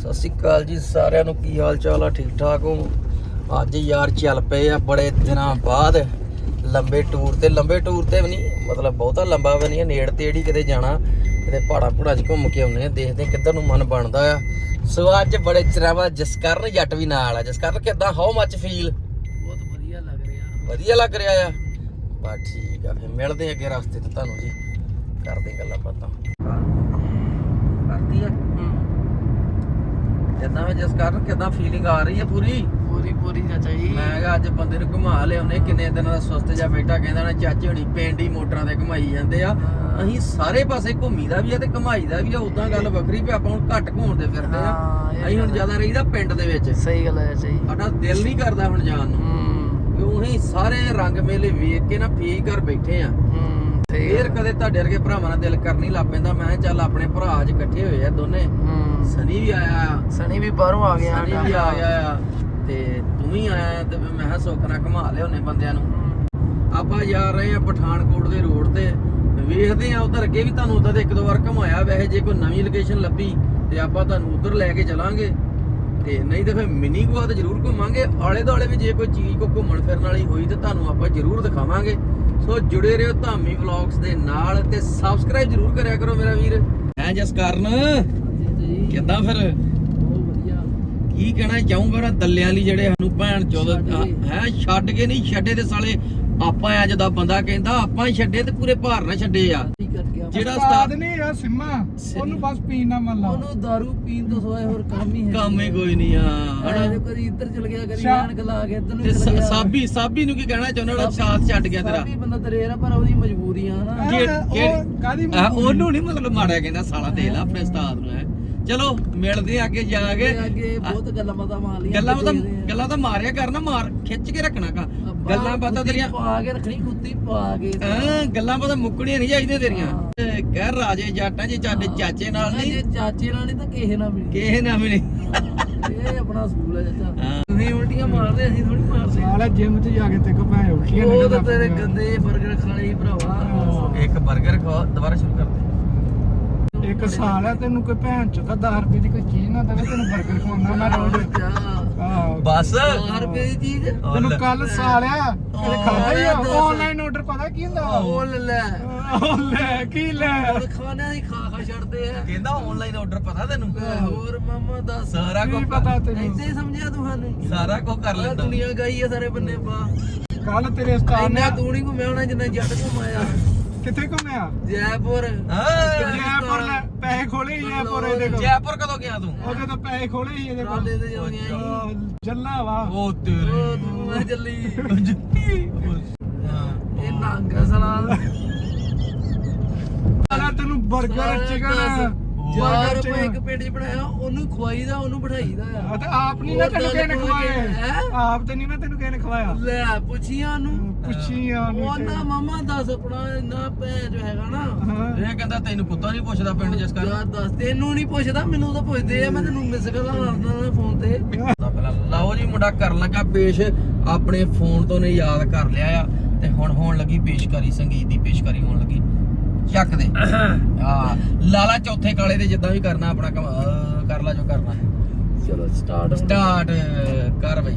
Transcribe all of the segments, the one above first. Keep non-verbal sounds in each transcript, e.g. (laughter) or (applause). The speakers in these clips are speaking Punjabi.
ਸਤਿ ਸ਼੍ਰੀ ਅਕਾਲ ਜੀ ਸਾਰਿਆਂ ਨੂੰ ਕੀ ਹਾਲ ਚਾਲ ਆ? ਠੀਕ ਠਾਕ ਹੋ? ਅੱਜ ਯਾਰ ਚੱਲ ਪਏ ਆ ਬੜੇ ਦਿਨਾਂ ਬਾਅਦ। ਲੰਬੇ ਟੂਰ ਤੇ ਲੰਬੇ ਟੂਰ ਤੇ ਵੀ ਨਹੀਂ ਮਤਲਬ ਬਹੁਤਾ ਲੰਬਾ ਵੀ ਨਹੀਂ ਨੇੜ ਤੇੜੀ ਕਿਤੇ ਜਾਣਾ। ਕਿਤੇ ਪਹਾੜਾਂ ਪਹਾੜਾਂ 'ਚ ਘੁੰਮ ਕੇ ਆਉਨੇ ਆ ਦੇਖਦੇ ਕਿੱਧਰ ਨੂੰ ਮਨ ਬਣਦਾ ਆ। ਸੋ ਅੱਜ ਬੜੇ ਚਿਰਾਂ ਬਾਅਦ ਜਸਕਰਨ ਜੱਟ ਵੀ ਨਾਲ ਆ। ਜਸਕਰਨ ਕਿੱਦਾਂ? ਹਾਊ ਮੱਚ ਫੀਲ ਬਹੁਤ ਵਧੀਆ ਲੱਗ ਰਿਹਾ। ਵਧੀਆ ਲੱਗ ਰਿਹਾ ਆ। ਬਸ ਠੀਕ ਆ ਫਿਰ ਮਿਲਦੇ ਆ ਅੱਗੇ ਰਸਤੇ ਤੇ ਤੁਹਾਨੂੰ ਜੀ। ਕਰਦੇ ਗੱਲਾਂ ਬਾਤਾਂ। ਕਰਦੀ ਆ। ਕਿੱਦਾਂ ਵੇ ਜਿਸ ਕਾਰਨ ਕਿੱਦਾਂ ਫੀਲਿੰਗ ਆ ਰਹੀ ਹੈ ਪੂਰੀ? ਪੂਰੀ ਪੂਰੀ ਚਾਚਾ ਜੀ। ਮੈਂ ਕਿਹਾ ਅੱਜ ਬੰਦੇ ਨੂੰ ਘੁਮਾ ਲਿਆਉਨੇ ਕਿੰਨੇ ਦਿਨਾਂ ਦਾ ਸੁਸਤ ਜਾ ਬੈਠਾ ਕਹਿੰਦਾ ਨਾ ਚਾਚੇ ਹੁਣੀ ਪਿੰਡ ਹੀ ਮੋਟਰਾਂ ਤੇ ਘੁਮਾਈ ਜਾਂਦੇ ਆ। ਅਸੀਂ ਸਾਰੇ ਪਾਸੇ ਘੁੰਮੀਦਾ ਵੀ ਆ ਤੇ ਘੁਮਾਈਦਾ ਵੀ ਆ ਉਦਾਂ ਗੱਲ ਵੱਖਰੀ ਵੀ ਆਪਾਂ ਹੁਣ ਘੱਟ ਘੁੰਮਦੇ ਫਿਰਦੇ ਆ। ਅਸੀਂ ਹੁਣ ਜ਼ਿਆਦਾ ਰਹੀਦਾ ਪਿੰਡ ਦੇ ਵਿੱਚ। ਸਹੀ ਗੱਲ ਹੈ ਜੀ। ਸਾਡਾ ਦਿਲ ਨਹੀਂ ਕਰਦਾ ਹੁਣ ਜਾਣ ਨੂੰ। ਕਿਉਂ ਅਸੀਂ ਸਾਰੇ ਰੰਗ ਮੇਲੇ ਵੇਖ ਕੇ ਨਾ ਫੇਕ ਕਰ ਬੈਠੇ ਆ। ਸਹੀ ਫੇਰ। ਕਦੇ ਤੁਹਾਡੇ ਵਰਗੇ ਭਰਾਵਾਂ ਨਾਲ ਦਿਲ ਕਰਨ ਨਹੀਂ ਲੱਗ ਪੈਂਦਾ। ਮੈਂ ਕਿਹਾ ਚੱਲ ਆਪਣੇ ਭਰਾ ਅੱਜ ਇਕੱਠੇ ਹੋਏ ਆ ਦੋਨੇ। ਹੂੰ। ਸਨੀ ਵੀ ਆਇਆ। ਸਣੀ ਵੀ ਬਾਹਰੋਂ ਆ ਗਿਆ ਸਨੀ ਵੀ ਆ ਗਿਆ ਆ। ਤੇ ਤੂੰ ਵੀ ਆਇਆ ਤੇ ਮੈਂ ਕਿਹਾ ਸੁੱਖ ਨਾਲ ਘੁਮਾ ਲਿਆਉਨੇ ਬੰਦਿਆਂ ਨੂੰ। ਆਪਾਂ ਜਾ ਰਹੇ ਆ ਪਠਾਨਕੋਟ ਦੇ ਰੋਡ ਤੇ। ਵੇਖਦੇ ਆ ਉਧਰ ਅੱਗੇ ਵੀ ਤੁਹਾਨੂੰ ਉਦਾਂ ਤੇ ਇੱਕ ਦੋ ਵਾਰ ਘੁਮਾਇਆ। ਵੈਸੇ ਜੇ ਕੋਈ ਨਵੀਂ ਲੋਕੇਸ਼ਨ ਲੱਭੀ ਤੇ ਆਪਾਂ ਤੁਹਾਨੂੰ ਉਧਰ ਲੈ ਕੇ ਚਲਾਂਗੇ। ਤੇ ਨਹੀਂ ਤੇ ਫਿਰ ਮਿਨੀ ਗੋਆ ਤੇ ਜ਼ਰੂਰ ਘੁੰਮਾਂਗੇ। ਆਲੇ ਦੁਆਲੇ ਵੀ ਜੇ ਕੋਈ ਚੀਜ਼ ਕੋ ਘੁੰਮਣ ਫਿਰਨ ਵਾਲੀ ਹੋਈ ਤੇ ਤੁਹਾਨੂੰ ਆਪਾਂ ਜ਼ਰੂਰ ਦਿਖਾਵਾਂਗੇ। ਸੋ ਜੁੜੇ ਰਹੋ ਧਾਮੀ ਵਲੌਗਸ ਦੇ ਨਾਲ ਤੇ ਸਬਸਕ੍ਰਾਈਬ ਜ਼ਰੂਰ ਕਰਿਆ ਕਰੋ ਮੇਰਾ ਵੀਰ। ਐ ਜਸ ਕਰਨ? ਜੀ ਕਿੱਦਾਂ ਫਿਰ? ਬਹੁਤ ਵਧੀਆ ਕੀ ਕਹਿਣਾ ਚਾਹੂੰਗਾ ਨਾ ਦੱਲਿਆਂ ਲਈ ਜਿਹੜੇ ਸਾਨੂੰ ਭੈਣ ਚੋਦ। ਹੈ ਛੱਡ ਕੇ ਨਹੀਂ ਛੱਡੇ ਤੇ ਸਾਲੇ ਆਪਾਂ ਆ ਜਦਾ ਬੰਦਾ ਕਹਿੰਦਾ ਆਪਾਂ ਹੀ ਛੱਡੇ ਤੇ ਪੂਰੇ ਭਾਰ ਨਾ ਛੱਡੇ ਆ। ਜਿਹੜਾ ਉਸਤਾਦ ਨਹੀਂ ਆ ਸਿੰਮਾ। ਉਹਨੂੰ ਬਸ ਪੀਣ ਨਾ ਮੰਨ ਲਾ ਉਹਨੂੰ दारू ਪੀਣ ਤੋਂ ਸਿਵਾਏ ਹੋਰ ਕੰਮ ਹੀ ਹੈ ਕੰਮ ਹੀ ਕੋਈ ਨਹੀਂ ਆ ਹਣਾ ਕਦੀ ਇੱਧਰ ਚਲ ਗਿਆ ਕਦੀ ਐਨਕ ਲਾ ਕੇ ਇੱਧਰ ਨੂੰ ਚਲ ਗਿਆ। ਸਾਬੀ ਸਾਬੀ ਨੂੰ ਕੀ ਕਹਿਣਾ ਚਾਹੁੰਦਾ ਜਿਹੜਾ ਸਾਥ ਛੱਡ ਗਿਆ ਤੇਰਾ। ਸਾਬੀ ਬੰਦਾ ਦਰੇਰ ਆ ਪਰ ਉਹਦੀ ਨਾ ਕਾਹਦੀ ਆ, ਉਹਨੂੰ ਨਹੀਂ ਮਤਲਬ ਮਾੜਾ ਕਹਿੰਦਾ ਸਾਲਾ ਦੇ ਲਾ ਆਪਣੇ ਉਸਤਾਦ ਨੂੰ ਹੈ ਚਲੋ ਮਿਲਦੇ ਆ ਅੱਗੇ ਜਾ ਕੇ। ਅੱਗੇ ਬਹੁਤ ਗੱਲਾਂ ਬਾਤਾਂ ਮਾਰ ਲੀਆਂ ਗੱਲਾਂ ਤਾਂ ਦੇਖਦੇ ਆ। ਗੱਲਾਂ ਤਾਂ ਮਾਰਿਆ ਕਰਨਾ ਮਾਰ ਖਿੱਚ ਕੇ ਰੱਖਣਾ ਕਾ। ਗੱਲਾਂ ਬਾਤਾਂ ਤੇਰੀਆਂ ਪਾ ਕੇ ਰੱਖਣੀ ਕੁੱਤੀ ਪਾ ਕੇ ਹਾਂ ਗੱਲਾਂ ਬਾਤਾਂ ਮੁੱਕਣੀਆਂ ਨਹੀਂ ਚਾਹੀਦੀਆਂ ਤੇਰੀਆਂ। ਕਹਿ ਰਾਜੇ ਜੱਟਾਂ ਜੇ ਸਾਡੇ ਚਾਚੇ ਨਾਲ ਜੇ ਨਹੀਂ। ਚਾਚੇ ਨਾਲ ਨਹੀਂ ਤਾਂ ਕਿਸੇ ਨਾਲ ਵੀ ਨਹੀਂ। ਕਿਸੇ ਨਾਲ ਵੀ ਨਹੀਂ। ਇਹ ਆਪਣਾ ਸਕੂਲ ਹੈ ਚਾਚਾ। ਤੁਸੀਂ ਉਲਟੀਆਂ ਮਾਰਦੇ ਅਸੀਂ ਥੋੜੀ ਮਾਰਦੇ ਸਾਲਾ ਜਿਮ 'ਚ ਜਾ ਕੇ ਤੇ ਕੋ ਭੈ ਉਠੀਆਂ ਉਹ ਤਾਂ ਤੇਰੇ ਗੰਦੇ 버ਗਰ ਖਾਣੇ ਹੀ ਭਰਾਵਾ। ਇੱਕ 버ਗਰ ਖਵਾ ਦੁਬਾਰਾ ਸ਼ੁਰੂ ਕਰ ਦੇ। ਇੱਕ ਸਾਲ ਹੈ ਤੈਨੂੰ ਕੋਈ ਭੈਣ ਚੋਂ 10 ਰੁਪਏ ਦੀ ਕੋਈ ਚੀਜ਼ ਨਾ ਦੇਵੇ ਤੈਨੂੰ 버ਗਰ ਖਵਾਉਣਾ ਮੈਂ ਰੋਜ਼। ਆਹ। ਬਸ। 4 ਰੁਪਏ ਦੀ ਚੀਜ਼? ਤੈਨੂੰ ਕੱਲ ਸਾਲਿਆ ਇਹ ਖਾਦਾ ਹੀ। ਆਨਲਾਈਨ ਆਰਡਰ ਪਤਾ ਕੀ ਹੁੰਦਾ ਉਹ ਲੈ ਲੈ। ਉਹ ਲੈ ਕੀ ਲੈ? ਖਾਣਿਆਂ ਦੀ ਖਾ ਖਾ ਛੱਡਦੇ ਆ। ਕਹਿੰਦਾ ਆਨਲਾਈਨ ਆਰਡਰ ਪਤਾ ਤੈਨੂੰ? ਹੋਰ ਮਾਮਾ ਦੱਸ। ਸਾਰਾ ਕੁਝ ਪਤਾ ਤੈਨੂੰ? ਇੱਥੇ ਹੀ ਸਮਝਿਆ ਤੁਹਾਨੂੰ ਸਾਰਾ ਕੁਝ ਕਰ ਲੈਂਦਾ। ਦੁਨੀਆ ਗਈ ਆ ਸਾਰੇ ਬੰਨੇ ਪਾ ਕੱਲ ਤੇਰੇ ਉਸਤਾਦ ਨੇ ਤੂੰ ਨਹੀਂ ਘੁੰਮਿਆ ਹੋਣਾ ਜਿੰਨਾ ਜੱਟ ਘੁੰਮਾਇਆ। ਕਿੱਥੇ ਘੁੰਮਿਆ? ਜੈਪੁਰ। ਹਾਂ। ਜੈਪੁਰ ਲੈ ਪੈਸੇ ਖੋਲੇ ਹੀ ਜੈਪੁਰ ਇਹਦੇ ਕੋਲ। ਜੈਪੁਰ ਕਦੋਂ ਗਿਆ ਤੂੰ? ਉਹ ਜਦੋਂ ਪੈਸੇ ਖੋਲੇ ਹੀ ਇਹਦੇ ਕੋਲ। ਤੇ ਜਦੋਂ ਗਿਆ ਆਹ, ਜੱਲਾ ਵਾ। ਉਹ ਤੇਰੇ। ਤੂੰ ਮੈਂ ਚੱਲੀ ਹਾਂ। ਇਹ ਨੰਗ ਸਲਾ। ਸਾਲਾ ਤੈਨੂੰ 버ਗਰ ਚਿਕਨ ਯਾਰ ਰੁਪਏ ਇੱਕ ਪਿੰਡ 'ਚ ਬਣਾਇਆ ਉਹਨੂੰ ਖਵਾਈਦਾ ਉਹਨੂੰ ਬਿਠਾਈਦਾ ਆ। ਤੇ ਆਪ ਨਹੀਂ ਨਾ ਤੈਨੂੰ ਕਿਸੇ ਨੇ ਹੈਂ? ਆਪ ਤੇ ਨਹੀਂ ਨਾ ਤੈਨੂੰ ਕਿਸੇ ਨੇ ਖਵਾਇਆ? ਲੈ ਪੁੱਛੀਆਂ ਨੂੰ ਪੁੱਛੀ ਆ ਉਹ ਨਾ ਮਾਮਾ ਦੱਸ ਆਪਣਾ ਇੰਨਾ ਭੈ ਜੋ ਹੈਗਾ ਨਾ। ਇਹ ਕਹਿੰਦਾ ਤੈਨੂੰ ਕੁੱਤਾ ਨਹੀਂ ਪੁੱਛਦਾ ਪਿੰਡ ਜਿਸ ਕਰ ਯਾਰ ਦੱਸ ਤੈਨੂੰ ਨਹੀਂ ਪੁੱਛਦਾ ਮੈਨੂੰ ਤਾਂ ਪੁੱਛਦੇ ਆ ਮੈਂ ਤੈਨੂੰ ਮਿਸ ਕਰਾਂ ਮਾਰਦਾ ਫੋਨ ਤੇ। ਲਓ ਜੀ ਮੁੰਡਾ ਕਰਨ ਲੱਗਾ ਪੇਸ਼। ਆਪਣੇ ਫੋਨ ਤੋਂ ਨੇ ਯਾਦ ਕਰ ਲਿਆ ਆ। ਤੇ ਹੁਣ ਹੋਣ ਲੱਗੀ ਪੇਸ਼ਕਾਰੀ ਸੰਗੀਤ ਦੀ ਪੇਸ਼ਕਾਰੀ ਹੋਣ ਲੱਗੀ। ਚੱਕ ਦੇ ਆ (coughs) ਲਾਲਾ ਚੌਥੇ ਕਾਲੇ ਦੇ ਜਿੱਦਾਂ ਵੀ ਕਰਨਾ ਆਪਣਾ ਕੰਮ, ਅਹ, ਕਰ ਲਾ ਜੋ ਕਰਨਾ। ਚਲੋ ਸਟਾਰਟ ਸਟਾਰਟ ਕਰ ਬਈ।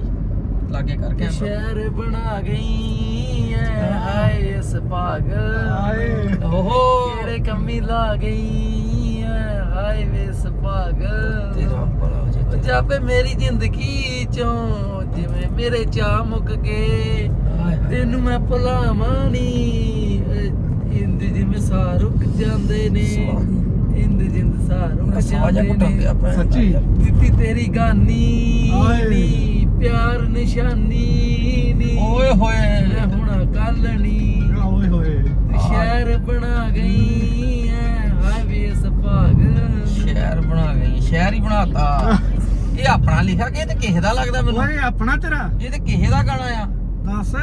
ਲਾਗੇ ਕਰ ਕੈਮਰਾ। ਸ਼ਹਿਰ ਬਣਾ ਗਈ ਐ ਹਾਏ ਇਸ ਪਾਗਲ। ਆਏ। ਓਹੋ। ਕਿਹੜੇ ਕੰਮੀ ਲਾ ਗਈ ਐ ਹਾਏ ਵੇਸ ਪਾਗਲ। ਤੇਰਾ ਬੜਾ ਹੋ ਜੇ ਉਹ ਜਾਪੇ ਮੇਰੀ ਜ਼ਿੰਦਗੀ ਚੋਂ ਜਿਵੇਂ ਮੇਰੇ ਚਾਹ ਮੁੱਕ ਗਏ। ਤੈਨੂੰ ਮੈਂ ਭੁਲਾਵਾਂ ਨੀ। ਜਾਂਦੇ ਨੇ। ਇੰਦ ਜਿੰਦ ਸਾਹ ਰੁਕ ਜਾਂਦੇ ਨੇ। ਸੱਚੀ? ਦਿੱਤੀ ਤੇਰੀ ਗਾਨੀ। ਨੀ ਪਿਆਰ ਨਿਸ਼ਾਨੀ ਨੀ। ਓਏ ਹੋਏ। ਮੈਂ ਹੁਣ ਕੱਲ ਨੀ। ਓਏ ਹੋਏ। ਸ਼ਹਿਰ ਬਣਾ ਗਈ ਐ ਹਾਏ ਵੇਸ ਪਾਗਲ ਸ਼ਹਿਰ ਬਣਾ ਗਈ ਸ਼ਹਿਰ ਹੀ ਬਣਾਤਾ। ਇਹ ਆਪਣਾ ਲਿਖਿਆ ਕਿ ਇਹ ਤੇ ਕਿਸੇ ਦਾ ਲੱਗਦਾ ਮੈਨੂੰ? ਓਏ ਆਪਣਾ ਤੇਰਾ? ਇਹ ਤੇ ਕਿਸੇ ਦਾ ਗਾਣਾ ਆ। ਦੱਸ।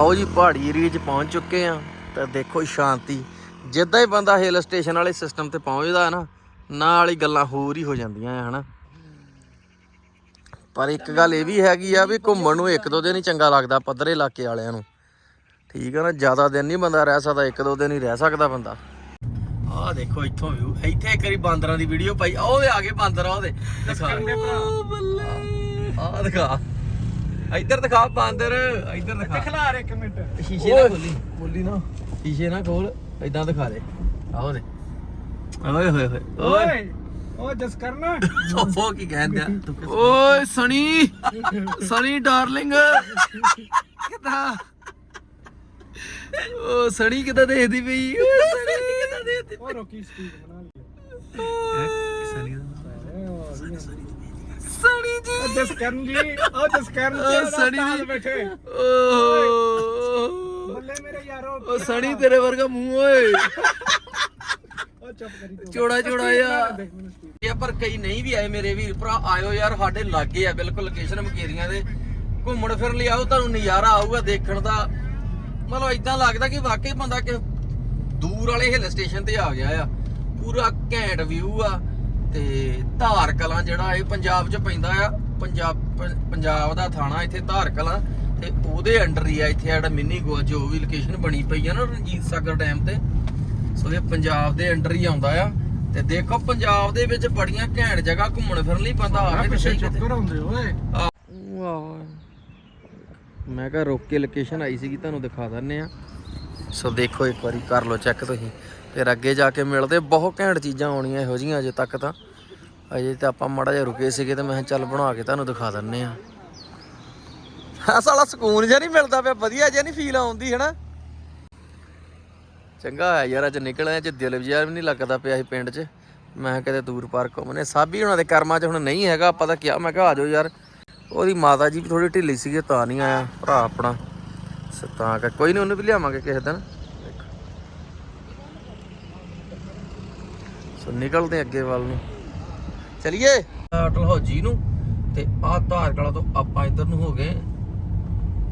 ਆਓ ਜੀ ਪਹਾੜੀ ਏਰੀਏ 'ਚ ਪਹੁੰਚ ਚੁੱਕੇ ਆ ਤਾਂ ਦੇਖੋ ਸ਼ਾਂਤੀ। ਜਿੱਦਾਂ ਹੀ ਬੰਦਾ ਹਿਲ ਸਟੇਸ਼ਨ ਵਾਲੇ ਸਿਸਟਮ ਤੇ ਪਹੁੰਚਦਾ ਹੈ ਨਾ ਨਾਲ ਹੀ ਗੱਲਾਂ ਹੋਰ ਹੀ ਹੋ ਜਾਂਦੀਆਂ ਆ ਹਨਾ। ਪਰ ਇੱਕ ਗੱਲ ਇਹ ਵੀ ਹੈਗੀ ਆ ਵੀ ਘੁੰਮਣ ਨੂੰ ਇੱਕ ਦੋ ਦਿਨ ਹੀ ਚੰਗਾ ਲੱਗਦਾ ਪੱਧਰੇ ਇਲਾਕੇ ਵਾਲਿਆਂ ਨੂੰ। ਠੀਕ ਆ ਨਾ ਜ਼ਿਆਦਾ ਦਿਨ ਨਹੀਂ ਬੰਦਾ ਰਹਿ ਸਕਦਾ ਇੱਕ ਦੋ ਦਿਨ ਹੀ ਰਹਿ ਸਕਦਾ ਬੰਦਾ। ਆਹ ਦੇਖੋ ਇੱਥੋਂ ਵਿਊ ਇੱਥੇ ਇੱਕ ਵਾਰੀ ਬਾਂਦਰਾਂ ਦੀ ਵੀਡੀਓ ਪਾਈ ਉਹ ਆ ਗਏ ਬਾਂਦਰ ਆ ਉਹਦੇ। ਦਿਖਾ। ਆਹ ਦਿਖਾ। ਇੱਧਰ ਦਿਖਾ ਬਾਂਦਰ ਇੱਧਰ ਦਿਖਾ। ਖਲਾਰ ਇੱਕ ਮਿੰਟ। ਸ਼ੀਸ਼ੇ ਨਾ ਖੋਲੀ। ਖੋਲੀ ਨਾ। ਸ਼ੀਸ਼ੇ ਨਾ ਖੋਲ। ਇਦਾਂ ਦਿਖਾ ਦੇ। ਆਹ ਦੇ। ਓਏ ਹੋਏ ਹੋਏ। ਓਏ। ਓਏ ਓ ਜਸ ਕਰਨਾ ਉਹ ਕੀ ਕਹਿੰਦੇ ਆ? ਓਏ ਸਣੀ। ਸਣੀ ਡਾਰਲਿੰਗ। ਕਿਦਾਂ? ਓ ਸਣੀ ਕਿਦਾਂ ਦੇਖਦੀ ਪਈ? ਓ ਸਣੀ ਕਿਦਾਂ ਦੇਖਦੀ ਓ ਰੋਕੀ ਸਪੀਡ ਬਣਾ ਲਈ। ਸਣੀ ਓ ਸਣੀ ਜੀ ਜਸ ਕਰਨ ਜੀ ਓ ਜਸ ਕਰਨ ਜੀ। ਸਣੀ। ਬੈਠੇ। ਓ ਬੱਲੇ ਮੇਰੇ ਯਾਰੋ। ਓ ਸਣੀ ਤੇਰੇ ਵਰਗਾ ਮੂੰਹ ਓਏ। ਓ ਚੁੱਪ ਕਰੀ ਤੂੰ। ਚੌੜਾ ਚੌੜਾ ਆ। ਦੇਖ ਮੈਨੂੰ speed। ਇਹ ਪਰ ਕਈ ਨਹੀਂ ਵੀ ਆਏ ਮੇਰੇ ਵੀਰ। ਭਰਾ ਆਇਓ ਯਾਰ ਸਾਡੇ ਲਾਗੇ ਆ ਬਿਲਕੁਲ ਲੋਕੇਸ਼ਨ ਮਕੇਰੀਆਂ ਦੇ। ਘੁੰਮਣ ਫਿਰਨ ਲਈ ਆਓ ਤੁਹਾਨੂੰ ਨਜ਼ਾਰਾ ਆਊਗਾ ਦੇਖਣ ਦਾ। ਮਤਲਬ ਇਦਾਂ ਲੱਗਦਾ ਕਿ ਵਾਕਈ ਬੰਦਾ ਕਿ ਦੂਰ ਵਾਲੇ ਹਿੱਲ ਸਟੇਸ਼ਨ ਤੇ ਆ ਗਿਆ ਆ। ਪੂਰਾ ਘੈਂਟ ਵਿਊ ਆ। ਤੇ ਧਾਰ ਕਲਾਂ ਜਿਹੜਾ ਇਹ ਪੰਜਾਬ 'ਚ ਪੈਂਦਾ ਆ। ਪੰਜਾਬ ਪੰਜਾਬ ਦਾ ਥਾਣਾ ਇੱਥੇ ਧਾਰ ਕਲਾਂ ਤੇ ਉਹਦੇ ਅੰਡਰ ਹੀ ਆ ਇੱਥੇ ਜਿਹੜਾ ਮਿੰਨੀ ਗੋਆ ਜੋ ਵੀ ਲੋਕੇਸ਼ਨ ਬਣੀ ਪਈ ਆ ਨਾ ਰਣਜੀਤ ਸਾਗਰ ਡੈਮ ਤੇ। ਸੋ ਇਹ ਪੰਜਾਬ ਦੇ ਅੰਡਰ ਹੀ ਆਉਂਦਾ ਆ। ਤੇ ਦੇਖੋ ਪੰਜਾਬ ਦੇ ਵਿੱਚ ਬੜੀਆਂ ਘੈਂਟ ਜਗ੍ਹਾ ਘੁੰਮਣ ਫਿਰਨ ਲਈ ਬੰਦਾ ਆਵੇ ਤੇ ਸਹੀ ਕਿਤੇ ਹੁੰਦੇ ਓਏ। ਮੈਂ ਕਿਹਾ ਰੋਕ ਕੇ ਲੋਕੇਸ਼ਨ ਆਈ ਸੀਗੀ ਤੁਹਾਨੂੰ ਦਿਖਾ ਦਿੰਨੇ ਆ। ਸੋ ਦੇਖੋ ਇੱਕ ਵਾਰੀ ਕਰ ਲਓ ਚੈੱਕ ਤੁਸੀਂ। ਫਿਰ ਅੱਗੇ ਜਾ ਕੇ ਮਿਲਦੇ ਬਹੁਤ ਘੈਂਟ ਚੀਜ਼ਾਂ ਆਉਣੀਆਂ ਇਹੋ ਜੀਆਂ ਅਜੇ ਤੱਕ ਤਾਂ। ਅਜੇ ਤਾਂ ਆਪਾਂ ਮਾੜਾ ਜਿਹਾ ਰੁਕੇ ਸੀਗੇ ਤੇ ਮੈਂ ਕਿਹਾ ਚੱਲ ਬਣਾ ਕੇ ਤੁਹਾਨੂੰ ਦਿਖਾ ਦਿੰਨੇ ਆ। ਹਾਂ ਸਾਲਾ ਸਕੂਨ ਜਿਹਾ ਨਹੀਂ ਮਿਲਦਾ ਪਿਆ, ਵਧੀਆ ਜਿਹਾ ਨਹੀਂ ਫੀਲ ਆਉਂਦੀ, ਹਨਾ? ਚੰਗਾ ਹੋਇਆ ਯਾਰ, ਅੱਜ ਨਿਕਲਿਆ ਚ ਦਿਲ ਵੀ ਨਹੀਂ ਲੱਗਦਾ ਪਿਆ ਸੀ ਪਿੰਡ 'ਚ। ਮੈਂ ਕਿਤੇ ਦੂਰ ਪਾਰ ਘੁੰਮਨੇ ਸਾਬੀ ਉਹਨਾਂ ਦੇ ਕਰਮਾਂ 'ਚ ਹੁਣ ਨਹੀਂ ਹੈਗਾ, ਆਪਾਂ ਤਾਂ ਕਿਹਾ, ਮੈਂ ਕਿਹਾ ਆ ਯਾਰ। ਉਹਦੀ ਮਾਤਾ ਜੀ ਵੀ ਥੋੜੀ ਢਿੱਲੀ ਸੀਗੀ ਤਾਂ ਨਹੀਂ ਆਇਆ, ਭਰਾ ਆਪਣਾ। ਤਾਂ ਕਿ ਕੋਈ ਨਹੀਂ, ਉਹਨੂੰ ਵੀ ਲਿਆਵਾਂਗੇ ਕਿਸੇ ਦਿਨ। ਸੋ ਨਿਕਲਦੇ ਅੱਗੇ ਵੱਲ ਨੂੰ। ਚਲਿਏ। ਟਲਹੌਜੀ ਨੂੰ, ਤੇ ਆਹ ਧਾਰ ਤੋਂ ਆਪਾਂ ਇੱਧਰ ਨੂੰ ਹੋ ਗਏ।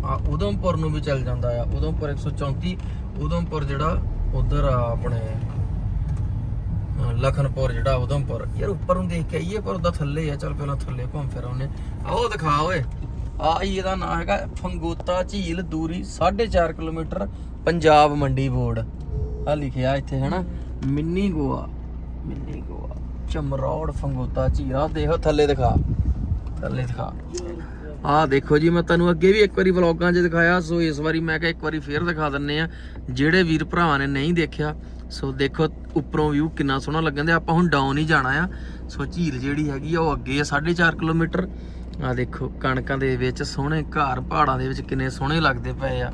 ਆ ਉਦਮਪੁਰ ਨੂੰ ਵੀ ਚੱਲ ਜਾਂਦਾ ਆ, ਉਦਮਪੁਰ 134 ਉਦਮਪੁਰ ਜਿਹੜਾ ਉਧਰ ਆ ਆਪਣੇ ਲਖਨਪੁਰ ਜਿਹੜਾ ਉਦਮਪੁਰ। ਯਾਰ ਉੱਪਰ ਨੂੰ ਦੇਖ ਕੇ ਆਈਏ, ਪਰ ਉਹਦਾ ਥੱਲੇ ਆ, ਚੱਲ ਪਹਿਲਾਂ ਥੱਲੇ ਘੁੰਮ ਫਿਰ ਆਉਨੇ ਆ ਉਹ ਦਿਖਾ ਓਏ ਆ ਇਹਦਾ ਨਾਮ ਹੈਗਾ ਫੰਗੋਤਾ ਝੀਲ, ਦੂਰੀ 4.5 ਕਿਲੋਮੀਟਰ ਪੰਜਾਬ ਮੰਡੀ ਬੋਰਡ। ਆ ਲਿਖਿਆ ਇੱਥੇ, ਹਨਾ? ਮਿੰਨੀ ਗੋਆ ਮਿੰਨੀ ਗੋਆ, ਚਮਰੌੜ ਫੰਗੋਤਾ ਝੀਲ। ਆ ਦੇਖੋ, ਥੱਲੇ ਦਿਖਾ ਥੱਲੇ ਦਿਖਾ। ਆਹ ਦੇਖੋ ਜੀ, ਮੈਂ ਤੁਹਾਨੂੰ ਅੱਗੇ ਵੀ ਇੱਕ ਵਾਰੀ ਵਲੌਗਾਂ 'ਚ ਦਿਖਾਇਆ, ਸੋ ਇਸ ਵਾਰੀ ਮੈਂ ਕਿਹਾ ਇੱਕ ਵਾਰੀ ਫੇਰ ਦਿਖਾ ਦਿੰਨੇ ਆ। ਜਿਹੜੇ ਵੀਰ ਭਰਾਵਾਂ ਨੇ ਨਹੀਂ ਦੇਖਿਆ, ਸੋ ਦੇਖੋ ਉੱਪਰੋਂ ਵਿਊ ਕਿੰਨਾ ਸੋਹਣਾ ਲੱਗਣ ਦੇ ਆਪਾਂ ਹੁਣ ਡਾਊਨ ਹੀ ਜਾਣਾ ਆ। ਸੋ ਝੀਲ ਜਿਹੜੀ ਹੈਗੀ ਆ, ਉਹ ਅੱਗੇ ਆ 4.5 ਕਿਲੋਮੀਟਰ। ਆ ਦੇਖੋ, ਕਣਕਾਂ ਦੇ ਵਿੱਚ ਸੋਹਣੇ ਘਰ ਪਹਾੜਾਂ ਦੇ ਵਿੱਚ ਕਿੰਨੇ ਸੋਹਣੇ ਲੱਗਦੇ ਪਏ ਆ।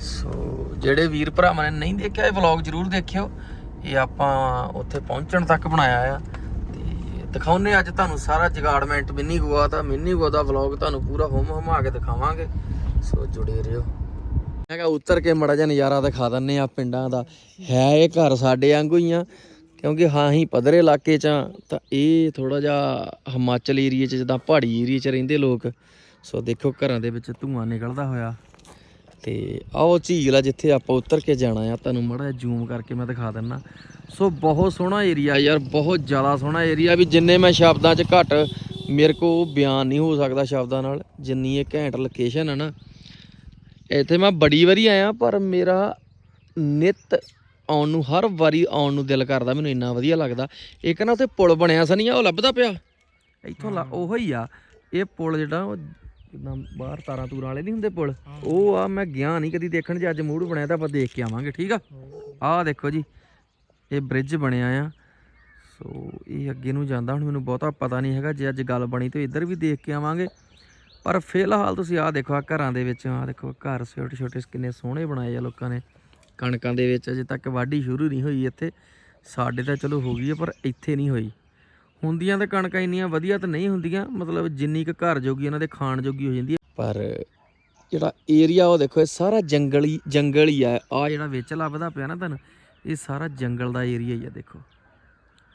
ਸੋ ਜਿਹੜੇ ਵੀਰ ਭਰਾਵਾਂ ਨੇ ਨਹੀਂ ਦੇਖਿਆ, ਇਹ ਵਲੌਗ ਜਰੂਰ ਦੇਖਿਓ। ਇਹ ਆਪਾਂ ਉੱਥੇ ਪਹੁੰਚਣ ਤੱਕ ਬਣਾਇਆ ਆ। ਦਿਖਾਉਨੇ ਅੱਜ ਤੁਹਾਨੂੰ ਸਾਰਾ ਜਗਾੜਮੈਂਟ ਮਿੰਨੀ ਗੋਆ ਦਾ ਮਿੰਨੀ ਗੋਆ ਦਾ ਵਲੌਗ ਤੁਹਾਨੂੰ ਪੂਰਾ ਹੁਮ ਹੁਮਾ ਕੇ ਦਿਖਾਵਾਂਗੇ। ਸੋ ਜੁੜੇ ਰਹੋ। ਮੈਂ ਕਿਹਾ ਉਤਰ ਕੇ ਮੜਾ ਜਿਹਾ ਨਜ਼ਾਰਾ ਦਿਖਾ ਦਿੰਨੇ ਆ ਪਿੰਡਾਂ ਦਾ। ਹੈ ਇਹ ਘਰ ਸਾਡੇ ਵਾਂਗੂ ਹੀ ਆ ਕਿਉਂਕਿ ਹਾਂ ਹੀ ਪਧਰੇ ਇਲਾਕੇ ਚ ਆ, ਤਾਂ ਇਹ ਥੋੜਾ ਜਿਹਾ ਹਿਮਾਚਲ ਏਰੀਆ ਚ ਜਿੱਦਾਂ ਪਹਾੜੀ ਏਰੀਆ ਚ ਰਹਿੰਦੇ ਲੋਕ। ਸੋ ਦੇਖੋ ਘਰਾਂ ਦੇ ਵਿੱਚ ਧੂਆਂ ਨਿਕਲਦਾ ਹੋਇਆ। ਤੇ ਆਓ ਝੀਲ ਆ ਜਿੱਥੇ ਆਪਾਂ ਉਤਰ ਕੇ ਜਾਣਾ ਆ। ਤੁਹਾਨੂੰ ਮੜਾ ਜ਼ੂਮ ਕਰਕੇ ਮੈਂ ਦਿਖਾ ਦਿੰਨਾ ਸੋ ਬਹੁਤ ਸੋਹਣਾ ਏਰੀਆ ਯਾਰ ਬਹੁਤ ਜ਼ਿਆਦਾ ਸੋਹਣਾ ਏਰੀਆ ਵੀ ਜਿੰਨੇ ਮੈਂ ਸ਼ਬਦਾਂ 'ਚ ਘੱਟ ਮੇਰੇ ਕੋ ਬਿਆਨ ਨਹੀਂ ਹੋ ਸਕਦਾ ਸ਼ਬਦਾਂ ਨਾਲ ਜਿੰਨੀ ਇਹ ਘੈਂਟ ਲੋਕੇਸ਼ਨ ਹੈ ਨਾ। ਇੱਥੇ ਮੈਂ ਬੜੀ ਵਾਰੀ ਆਇਆ ਪਰ ਮੇਰਾ ਨਿਤ ਆਉਣ ਨੂੰ ਹਰ ਵਾਰੀ ਆਉਣ ਨੂੰ ਦਿਲ ਕਰਦਾ ਮੈਨੂੰ ਇੰਨਾ ਵਧੀਆ ਲੱਗਦਾ। ਇੱਕ ਨਾ ਉੱਥੇ ਪੁਲ ਬਣਿਆ ਸਨੀਆ ਉਹ ਲੱਭਦਾ ਪਿਆ? ਇੱਥੋਂ ਲਾ- ਉਹੋ ਹੀ ਆ। ਇਹ ਪੁਲ ਜਿਹੜਾ ਉਹ ਜਿੱਦਾਂ ਬਾਹਰ ਤਾਰਾਂ ਤੂਰਾਂ ਵਾਲੇ ਨਹੀਂ ਹੁੰਦੇ ਪੁਲ? ਉਹ ਆ ਮੈਂ ਗਿਆ ਨਹੀਂ ਕਦੀ ਦੇਖਣ ਜੇ ਅੱਜ ਮੂਡ ਬਣਿਆ ਤਾਂ ਆਪਾਂ ਦੇਖ ਕੇ ਆਵਾਂਗੇ ਠੀਕ ਆ? ਆਹ ਦੇਖੋ ਜੀ। ਇਹ ਬ੍ਰਿਜ ਬਣਿਆ ਆ। ਸੋ ਇਹ ਅੱਗੇ ਨੂੰ ਜਾਂਦਾ, ਹੁਣ ਮੈਨੂੰ ਬਹੁਤਾ ਪਤਾ ਨਹੀਂ ਹੈਗਾ, ਜੇ ਅੱਜ ਗੱਲ ਬਣੀ ਤੇ ਇੱਧਰ ਵੀ ਦੇਖ ਕੇ ਆਵਾਂਗੇ। ਪਰ ਫਿਲਹਾਲ ਤੁਸੀਂ ਆਹ ਦੇਖੋ ਆ ਘਰਾਂ ਦੇ ਵਿੱਚ, ਆਹ ਦੇਖੋ, ਘਰ ਛੋਟੇ ਛੋਟੇ ਕਿੰਨੇ ਸੋਹਣੇ ਬਣਾਏ ਆ ਲੋਕਾਂ ਨੇ। ਕਣਕਾਂ ਦੇ ਵਿੱਚ ਅਜੇ ਤੱਕ ਵਾਢੀ ਸ਼ੁਰੂ ਨਹੀਂ ਹੋਈ ਇੱਥੇ। ਸਾਡੇ ਤਾਂ ਚਲੋ ਹੋ ਗਈ ਹੈ ਪਰ ਇੱਥੇ ਨਹੀਂ ਹੋਈ। ਹੁੰਦੀਆਂ ਤਾਂ ਕਣਕਾਂ ਇੰਨੀਆਂ ਵਧੀਆ ਤਾਂ ਨਹੀਂ ਹੁੰਦੀਆਂ, ਮਤਲਬ ਜਿੰਨੀ ਕੁ ਘਰ ਜੋਗੀ ਉਹਨਾਂ ਦੇ ਖਾਣ ਜੋਗੀ ਹੋ ਜਾਂਦੀ ਹੈ ਪਰ ਜਿਹੜਾ ਏਰੀਆ ਉਹ ਦੇਖੋ, ਇਹ ਸਾਰਾ ਜੰਗਲੀ, ਜੰਗਲ ਹੀ ਆ। ਆ ਜਿਹੜਾ ਵਿੱਚ ਲੱਭਦਾ ਪਿਆ ਨਾ ਤੁਹਾਨੂੰ ਇਹ ਸਾਰਾ ਜੰਗਲ ਦਾ ਏਰੀਆ ਹੀ ਆ, ਦੇਖੋ।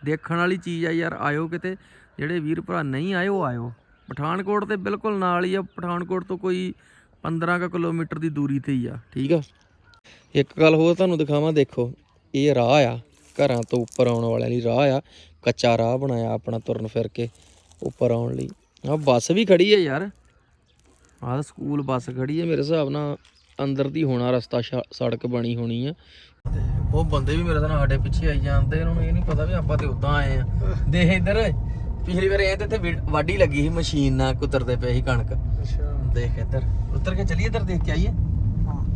ਦੇਖਣ ਵਾਲੀ ਚੀਜ਼ ਆ ਯਾਰ, ਆਇਓ ਕਿਤੇ। ਜਿਹੜੇ ਵੀਰ ਭਰਾ ਨਹੀਂ ਆਏ, ਉਹ ਆਇਓ। ਪਠਾਨਕੋਟ ਤੇ ਬਿਲਕੁਲ ਨਾਲ ਹੀ ਆ। ਪਠਾਨਕੋਟ ਤੋਂ ਕੋਈ 15 ਕੁ ਕਿਲੋਮੀਟਰ ਦੀ ਦੂਰੀ ਤੇ ਹੀ ਆ, ਠੀਕ ਆ? ਇੱਕ ਗੱਲ ਹੋਰ ਤੁਹਾਨੂੰ ਦਿਖਾਵਾਂ, ਦੇਖੋ। ਇਹ ਰਾਹ ਆ, ਘਰਾਂ ਤੋਂ ਉੱਪਰ ਆਉਣ ਵਾਲਿਆਂ ਲਈ ਰਾਹ ਆ। ਕੱਚਾ ਰਾਹ ਬਣਾਇਆ ਆਪਣਾ ਤੁਰਨ ਫਿਰ ਕੇ ਉੱਪਰ ਆਉਣ ਲਈ। ਆ ਬੱਸ ਵੀ ਖੜੀ ਹੈ ਯਾਰ। ਆਹ ਸਕੂਲ ਬੱਸ ਖੜੀ ਹੈ ਮੇਰੇ ਹਿਸਾਬ ਨਾਲ। ਅੰਦਰ ਦੀ ਹੋਣਾ ਰਸਤਾ, ਸ਼ਾ- ਸੜਕ ਬਣੀ ਹੋਣੀ ਆ। ਉਹ ਬੰਦੇ ਵੀ ਮੇਰੇ ਨਾਲ ਸਾਡੇ ਪਿੱਛੇ ਆਈ ਜਾਂਦੇ ਉਹਨਾਂ ਨੂੰ ਇਹ ਨਹੀਂ ਪਤਾ ਵੀ ਆਪਾਂ ਤੇ ਉਦਾਂ ਆਏ ਆ। ਦੇਖ ਇੱਧਰ ਪਿਛਲੀ ਵਾਰ ਇਹ ਤੇ ਇੱਥੇ ਵਾਢੀ ਲੱਗੀ ਸੀ ਮਸ਼ੀਨ ਨਾਲ ਕੁਤਰਦੇ ਪਏ ਸੀ ਕਣਕ। ਅੱਛਾ। ਦੇਖ ਇੱਧਰ ਉਤਰ ਕੇ ਚੱਲੀਏ ਇੱਧਰ ਦੇਖ ਕੇ ਆਈਏ?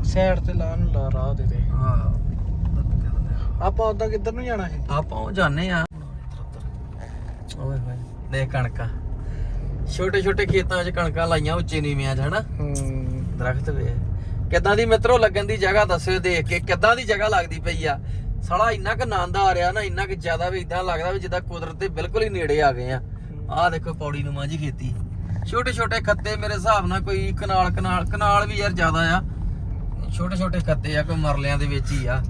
ਸਾਈਡ ਤੇ ਲਾ ਨੂੰ ਲਾ ਰਾਹ ਦੇ ਦੇ। ਹਾਂ। ਆਪਾਂ ਉਦਾਂ ਕਿੱਧਰ ਨੂੰ ਜਾਣਾ ਹੈ ਆ ਪਹੁੰਚ ਜਾਣੇ ਆ ਓਏ ਹੋਏ ਦੇਖ ਕਣਕਾਂ। ਛੋਟੇ ਛੋਟੇ ਖੇਤਾਂ 'ਚ ਕਣਕਾਂ ਲਾਈਆਂ ਉੱਚੇ ਨੀਵਿਆਂ 'ਚ ਹਨਾ? ਹੂੰ। ਦਰਖਤ ਵੇ। ਕਿੱਦਾਂ ਦੀ ਮਿੱਤਰੋ ਲੱਗਣ ਦੀ ਜਗ੍ਹਾ ਦੱਸਿਓ ਦੇਖ ਕੇ, ਕਿੱਦਾਂ ਦੀ ਜਗ੍ਹਾ ਲੱਗਦੀ ਪਈ ਆ। ਸਾਲਾ ਇੰਨਾ ਕੁ ਆਨੰਦ ਆ ਰਿਹਾ ਨਾ, ਇੰਨਾ ਕੁ ਜ਼ਿਆਦਾ ਵੀ ਇਦਾਂ ਲੱਗਦਾ ਵੀ ਜਿੱਦਾਂ ਕੁਦਰਤ ਦੇ ਬਿਲਕੁਲ ਹੀ ਨੇੜੇ ਆ ਗਏ ਆ। ਆਹ ਦੇਖੋ ਪੌੜੀ ਨੂੰ ਮਾਂਜੀ ਖੇਤੀ। ਛੋਟੇ ਛੋਟੇ ਖੱਤੇ ਮੇਰੇ ਹਿਸਾਬ ਨਾਲ ਕੋਈ ਕਨਾਲ ਕਨਾਲ ਕਨਾਲ ਵੀ ਯਾਰ ਜ਼ਿਆਦਾ ਆ। ਛੋਟੇ ਛੋਟੇ ਖੱਤੇ ਆ, ਕੋਈ ਮਰਲਿਆਂ ਦੇ ਵਿੱਚ ਹੀ ਆ।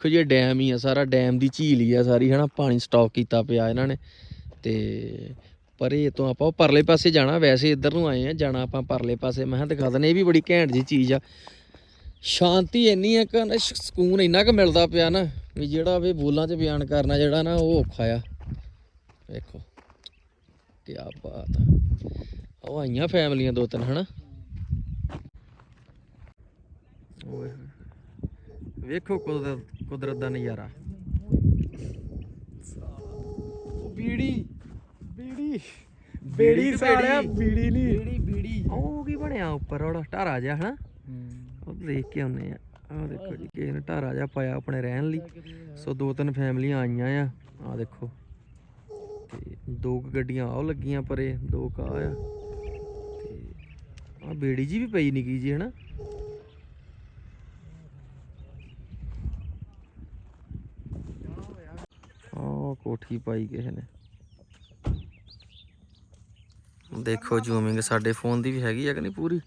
ਦੇਖੋ ਜੀ ਡੈਮ ਹੀ ਆ, ਸਾਰਾ ਡੈਮ ਦੀ ਝੀਲ ਹੀ ਆ ਸਾਰੀ, ਹਨਾ, ਪਾਣੀ ਸਟਾਕ ਕੀਤਾ ਪਿਆ ਇਹਨਾਂ ਨੇ। ਤੇ ਪਰੇ ਤੋਂ ਆਪਾਂ ਉਹ ਪਰਲੇ ਪਾਸੇ ਜਾਣਾ, ਵੈਸੇ ਇੱਧਰ ਨੂੰ ਆਏ ਆ, ਜਾਣਾ ਆਪਾਂ ਪਰਲੇ ਪਾਸੇ। ਮੈਂ ਕਿਹਾ ਦਿਖਾ ਦਨੇ ਇਹ ਵੀ ਬੜੀ ਘੈਂਟ ਜੀ ਚੀਜ਼ ਆ। ਸ਼ਾਂਤੀ ਇੰਨੀ ਆ ਕਿ ਸਕੂਨ ਇੰਨਾ ਕੁ ਮਿਲਦਾ ਪਿਆ ਨਾ, ਵੀ ਜਿਹੜਾ ਵੀ ਬੋਲਾਂ 'ਚ ਬਿਆਨ ਕਰਨਾ ਜਿਹੜਾ ਨਾ, ਉਹ ਔਖਾ ਆ। ਵੇਖੋ ਕੀ ਬਾਤ ਆ। ਉਹ ਆਈਆਂ ਫੈਮਲੀਆਂ ਦੋ ਤਿੰਨ, ਹਨਾ? ਓਏ। ਵੇਖੋ ਕੁਦਰਤ ਕੁਦਰਤ ਦਾ ਨਜ਼ਾਰਾ। ਬੀੜੀ ਬੀੜੀ। ਬੀੜੀ ਸਾਲਿਆ ਬੇੜੀ? ਨਹੀਂ ਬੀੜੀ ਬੀੜੀ। ਉਹ ਕੀ ਬਣਿਆ ਉੱਪਰ? ਉਹਦਾ ਢਾਰਾ ਜਿਹਾ ਹਨਾ? ਉਹ ਦੇਖ ਕੇ ਆਉਨੇ ਆ। ਆਹ ਦੇਖੋ ਜੀ ਕਿਸੇ ਨੇ ਢਾਰਾ ਜਿਹਾ ਪਾਇਆ ਆਪਣੇ ਰਹਿਣ ਲਈ। ਸੋ ਦੋ ਤਿੰਨ ਫੈਮਲੀਆਂ ਆਈਆਂ ਆ। ਆਹ ਦੇਖੋ। ਤੇ ਦੋ ਗੱਡੀਆਂ ਆਹ ਲੱਗੀਆਂ ਪਰੇ ਦੋ ਕਾ ਆ। ਤੇ ਆਹ ਬੇੜੀ ਜੀ ਵੀ ਪਈ ਨਿੱਕੀ ਜੀ ਹਨਾ ਆਹ ਕੋਠੀ ਪਾਈ ਕਿਸੇ ਨੇ। ਦੇਖੋ ਜ਼ੂਮਿੰਗ ਸਾਡੇ ਫੋਨ ਦੀ ਵੀ ਹੈਗੀ ਆ ਕਿ ਨਹੀਂ ਪੂਰੀ?